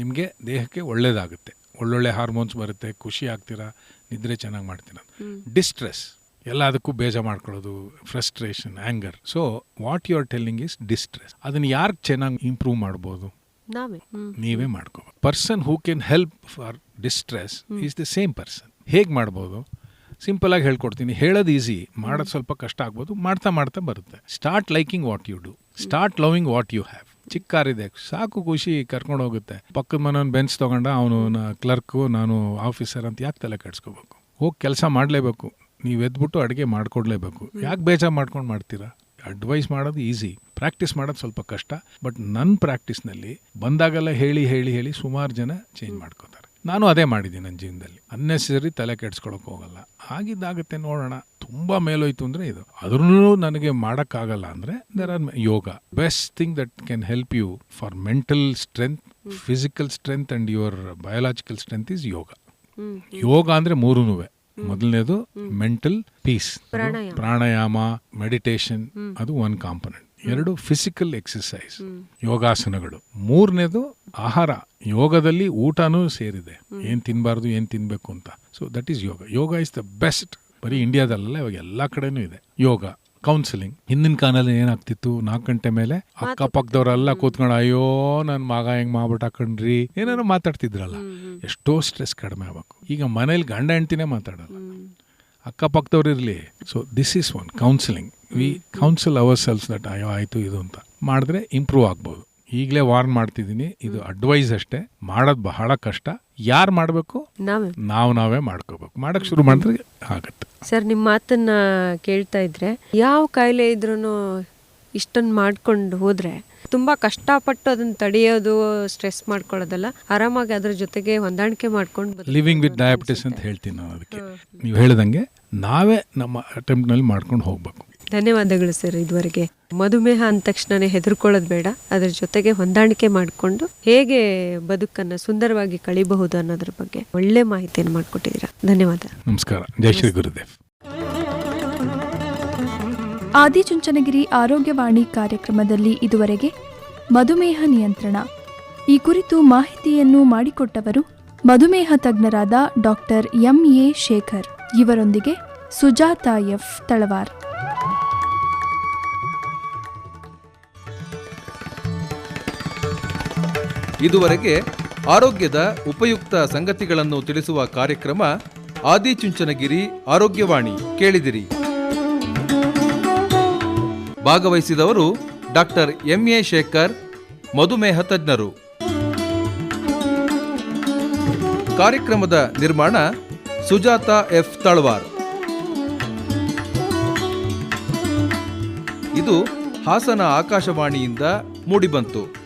ನಿಮಗೆ ದೇಹಕ್ಕೆ ಒಳ್ಳೇದಾಗುತ್ತೆ. ಒಳ್ಳೊಳ್ಳೆ ಹಾರ್ಮೋನ್ಸ್ ಬರುತ್ತೆ ಖುಷಿ ಆಗ್ತೀರಾ ನಿದ್ರೆ ಚೆನ್ನಾಗಿ ಮಾಡ್ತೀರಾ ಡಿಸ್ಟ್ರೆಸ್ ಎಲ್ಲ ಅದಕ್ಕೂ ಬೇಜ ಮಾಡ್ಕೊಳ್ಳೋದು frustration anger so what you are telling is distress ಅದನ್ನು ಯಾರು ಚೆನ್ನಾಗಿ ಇಂಪ್ರೂವ್ ಮಾಡ್ಬೋದು? ನಾವೇ. ನೀವೇ ಮಾಡ್ಕೋಬೇಕು. Person who can help for distress is the same person ಹೇಗೆ ಮಾಡ್ಬೋದು? ಸಿಂಪಲ್ ಆಗಿ ಹೇಳ್ಕೊಡ್ತೀನಿ. ಹೇಳೋದು ಈಸಿ ಮಾಡೋದು ಸ್ವಲ್ಪ ಕಷ್ಟ ಆಗ್ಬೋದು. ಮಾಡ್ತಾ ಮಾಡ್ತಾ ಬರುತ್ತೆ. Start liking what you do start loving what you have ಚಿಕ್ಕ ಕಾರ್ ಇದೆ ಸಾಕು ಖುಷಿ ಕರ್ಕೊಂಡು ಹೋಗುತ್ತೆ. ಪಕ್ಕದ ಮನೆಯವ್ನು ಬೆಂಚ್ ತಗೊಂಡ ಅವನು ಕ್ಲರ್ಕು ನಾನು ಆಫೀಸರ್ ಅಂತ ಯಾಕೆ ತಲೆ ಕೆಡ್ಸ್ಕೋಬೇಕು? ಹೋಗಿ ಕೆಲಸ ಮಾಡಲೇಬೇಕು. ನೀವು ಎದ್ಬಿಟ್ಟು ಅಡುಗೆ ಮಾಡಿಕೊಡ್ಲೇಬೇಕು. ಯಾಕೆ ಬೇಜಾರು ಮಾಡ್ಕೊಂಡು ಮಾಡ್ತೀರಾ? ಅಡ್ವೈಸ್ ಮಾಡೋದು ಈಸಿ ಪ್ರಾಕ್ಟೀಸ್ ಮಾಡೋದು ಸ್ವಲ್ಪ ಕಷ್ಟ. ಬಟ್ ನನ್ನ ಪ್ರಾಕ್ಟೀಸ್ನಲ್ಲಿ ಬಂದಾಗೆಲ್ಲ ಹೇಳಿ ಹೇಳಿ ಹೇಳಿ ಸುಮಾರು ಜನ ಚೇಂಜ್ ಮಾಡ್ಕೋತಾರೆ. ನಾನು ಅದೇ ಮಾಡಿದ್ದೀನಿ ನನ್ನ ಜೀವನದಲ್ಲಿ. ಅನ್ನೆಸರಿ ತಲೆ ಕೆಡ್ಸ್ಕೊಳಕ್ಕೆ ಹೋಗಲ್ಲ. ಆಗಿದ್ದಾಗುತ್ತೆ ನೋಡೋಣ. ತುಂಬ ಮೇಲೋಯ್ತು ಅಂದರೆ ಇದು. ಅದ್ರೂ ನನಗೆ ಮಾಡೋಕ್ಕಾಗಲ್ಲ ಅಂದರೆ there are yoga. Best thing that can help you for mental strength physical strength and your biological strength is yoga yoga ಅಂದರೆ ಮೂರುನುವೆ. ಮೊದಲನೇದು ಮೆಂಟಲ್ ಪೀಸ್ ಪ್ರಾಣಾಯಾಮ. ಮೆಡಿಟೇಷನ್ ಅದು ಒನ್ ಕಾಂಪೊನೆಂಟ್ ಎರಡು ಫಿಸಿಕಲ್ ಎಕ್ಸಸೈಸ್ ಯೋಗಾಸನಗಳು. ಮೂರನೇದು ಆಹಾರ. ಯೋಗದಲ್ಲಿ ಊಟನೂ ಸೇರಿದೆ. ಏನ್ ತಿನ್ನಬಾರ್ದು ಏನ್ ತಿನ್ಬೇಕು ಅಂತ. So that is yoga. Yoga is the best ಬರೀ ಇಂಡಿಯಾದಲ್ಲ ಇವಾಗ ಎಲ್ಲಾ ಕಡೆನೂ ಇದೆ. ಯೋಗ. ಕೌನ್ಸಿಲಿಂಗ್ ಹಿಂದಿನ ಕಾಲದಲ್ಲಿ ಏನಾಗ್ತಿತ್ತು? ನಾಲ್ಕು ಗಂಟೆ ಮೇಲೆ ಅಕ್ಕಪಕ್ಕದವರೆಲ್ಲ ಕೂತ್ಕೊಂಡು ಅಯ್ಯೋ ನನ್ನ ಮಗ ಹೆಂಗ್ ಮಾಡ್ಬಿಟ್ಟು ಹಾಕೊಂಡ್ರಿ? ಏನೇನೋ ಮಾತಾಡ್ತಿದ್ರಲ್ಲ. ಎಷ್ಟೋ ಸ್ಟ್ರೆಸ್ ಕಡಿಮೆ ಆಗ್ಬೇಕು. ಈಗ ಮನೇಲಿ ಗಂಡ ಹೆಂಡ್ತಿನೇ ಮಾತಾಡಲ್ಲ. ಅಕ್ಕಪಕ್ಕದವ್ರು ಇರಲಿ. So this is one counselling we counsel ourselves that ಅಯ್ಯೋ ಆಯಿತು ಇದು ಅಂತ. ಮಾಡಿದ್ರೆ ಇಂಪ್ರೂವ್ ಆಗ್ಬೋದು. ಈಗಲೇ ವಾರ್ನ್ ಮಾಡ್ತಿದ್ದೀನಿ. ಇದು ಅಡ್ವೈಸ್ ಅಷ್ಟೇ. ಮಾಡೋದು ಬಹಳ ಕಷ್ಟ. ಯಾರು ಮಾಡಬೇಕು? ನಾವೇ. ನಾವು ನಾವೇ ಮಾಡ್ಕೋಬೇಕು. ಮಾಡಕ್ಕೆ ಶುರು ಮಾಡಿದ್ರೆ ಆಗತ್ತೆ. ಸರ್ ನಿಮ್ಮ ಮಾತನ್ನ ಕೇಳ್ತಾ ಇದ್ರೆ ಯಾವ ಕಾಯಿಲೆ ಇದ್ರೂ ಇಷ್ಟನ್ನು ಮಾಡ್ಕೊಂಡು ಹೋದ್ರೆ ತುಂಬಾ ಕಷ್ಟಪಟ್ಟು ಅದನ್ನ ತಡೆಯೋದು ಸ್ಟ್ರೆಸ್ ಮಾಡ್ಕೊಳ್ಳೋದಲ್ಲ ಆರಾಮಾಗಿ ಅದ್ರ ಜೊತೆಗೆ ಹೊಂದಾಣಿಕೆ ಮಾಡ್ಕೊಂಡು ಲಿವಿಂಗ್ ವಿತ್ ಡಯಾಬಿಟಿಸ್ ಅಂತ ಹೇಳ್ತೀನಿ ನಾನು ಅದಕ್ಕೆ. ನೀವು ಹೇಳ್ದಂಗೆ ನಾವೇ ನಮ್ಮ ಅಟೆಂಪ್ಟ್ನಲ್ಲಿ ಮಾಡ್ಕೊಂಡು ಹೋಗ್ಬೇಕು. ಧನ್ಯವಾದಗಳು ಸರ್ ಇದುವರೆಗೆ. ಮಧುಮೇಹ ಅಂದ ತಕ್ಷಣನೇ ಹೆದರ್ಕೊಳ್ಳೋದು ಬೇಡ. ಅದರ ಜೊತೆಗೆ ಹೊಂದಾಣಿಕೆ ಮಾಡಿಕೊಂಡು ಹೇಗೆ ಬದುಕನ್ನು ಸುಂದರವಾಗಿ ಕಳಿಬಹುದು ಅನ್ನೋದ್ರ ಬಗ್ಗೆ ಒಳ್ಳೆ ಮಾಹಿತಿಯನ್ನು ಮಾಡಿಕೊಟ್ಟಿದ್ದೀರಾ. ಧನ್ಯವಾದ. ನಮಸ್ಕಾರ. ಜೈ ಶ್ರೀ ಗುರುದೇವ್. ಆದಿಚುಂಚನಗಿರಿ ಆರೋಗ್ಯವಾಣಿ ಕಾರ್ಯಕ್ರಮದಲ್ಲಿ ಇದುವರೆಗೆ ಮಧುಮೇಹ ನಿಯಂತ್ರಣ. ಈ ಕುರಿತು ಮಾಹಿತಿಯನ್ನು ಮಾಡಿಕೊಟ್ಟವರು ಮಧುಮೇಹ ತಜ್ಞರಾದ ಡಾಕ್ಟರ್ ಎಂಎ ಶೇಖರ್. ಇವರೊಂದಿಗೆ ಸುಜಾತಾ ಎಫ್ ತಳವಾರ್. ಇದುವರೆಗೆ ಆರೋಗ್ಯದ ಉಪಯುಕ್ತ ಸಂಗತಿಗಳನ್ನು ತಿಳಿಸುವ ಕಾರ್ಯಕ್ರಮ ಆದಿಚುಂಚನಗಿರಿ ಆರೋಗ್ಯವಾಣಿ ಕೇಳಿದಿರಿ. ಭಾಗವಹಿಸಿದವರು ಡಾಕ್ಟರ್ ಎಂಎ ಶೇಖರ್ ಮಧುಮೇಹ ತಜ್ಞರು. ಕಾರ್ಯಕ್ರಮದ ನಿರ್ಮಾಣ ಸುಜಾತ ಎಫ್ ತಳವಾರ್. ಇದು ಹಾಸನ ಆಕಾಶವಾಣಿಯಿಂದ ಮೂಡಿಬಂತು.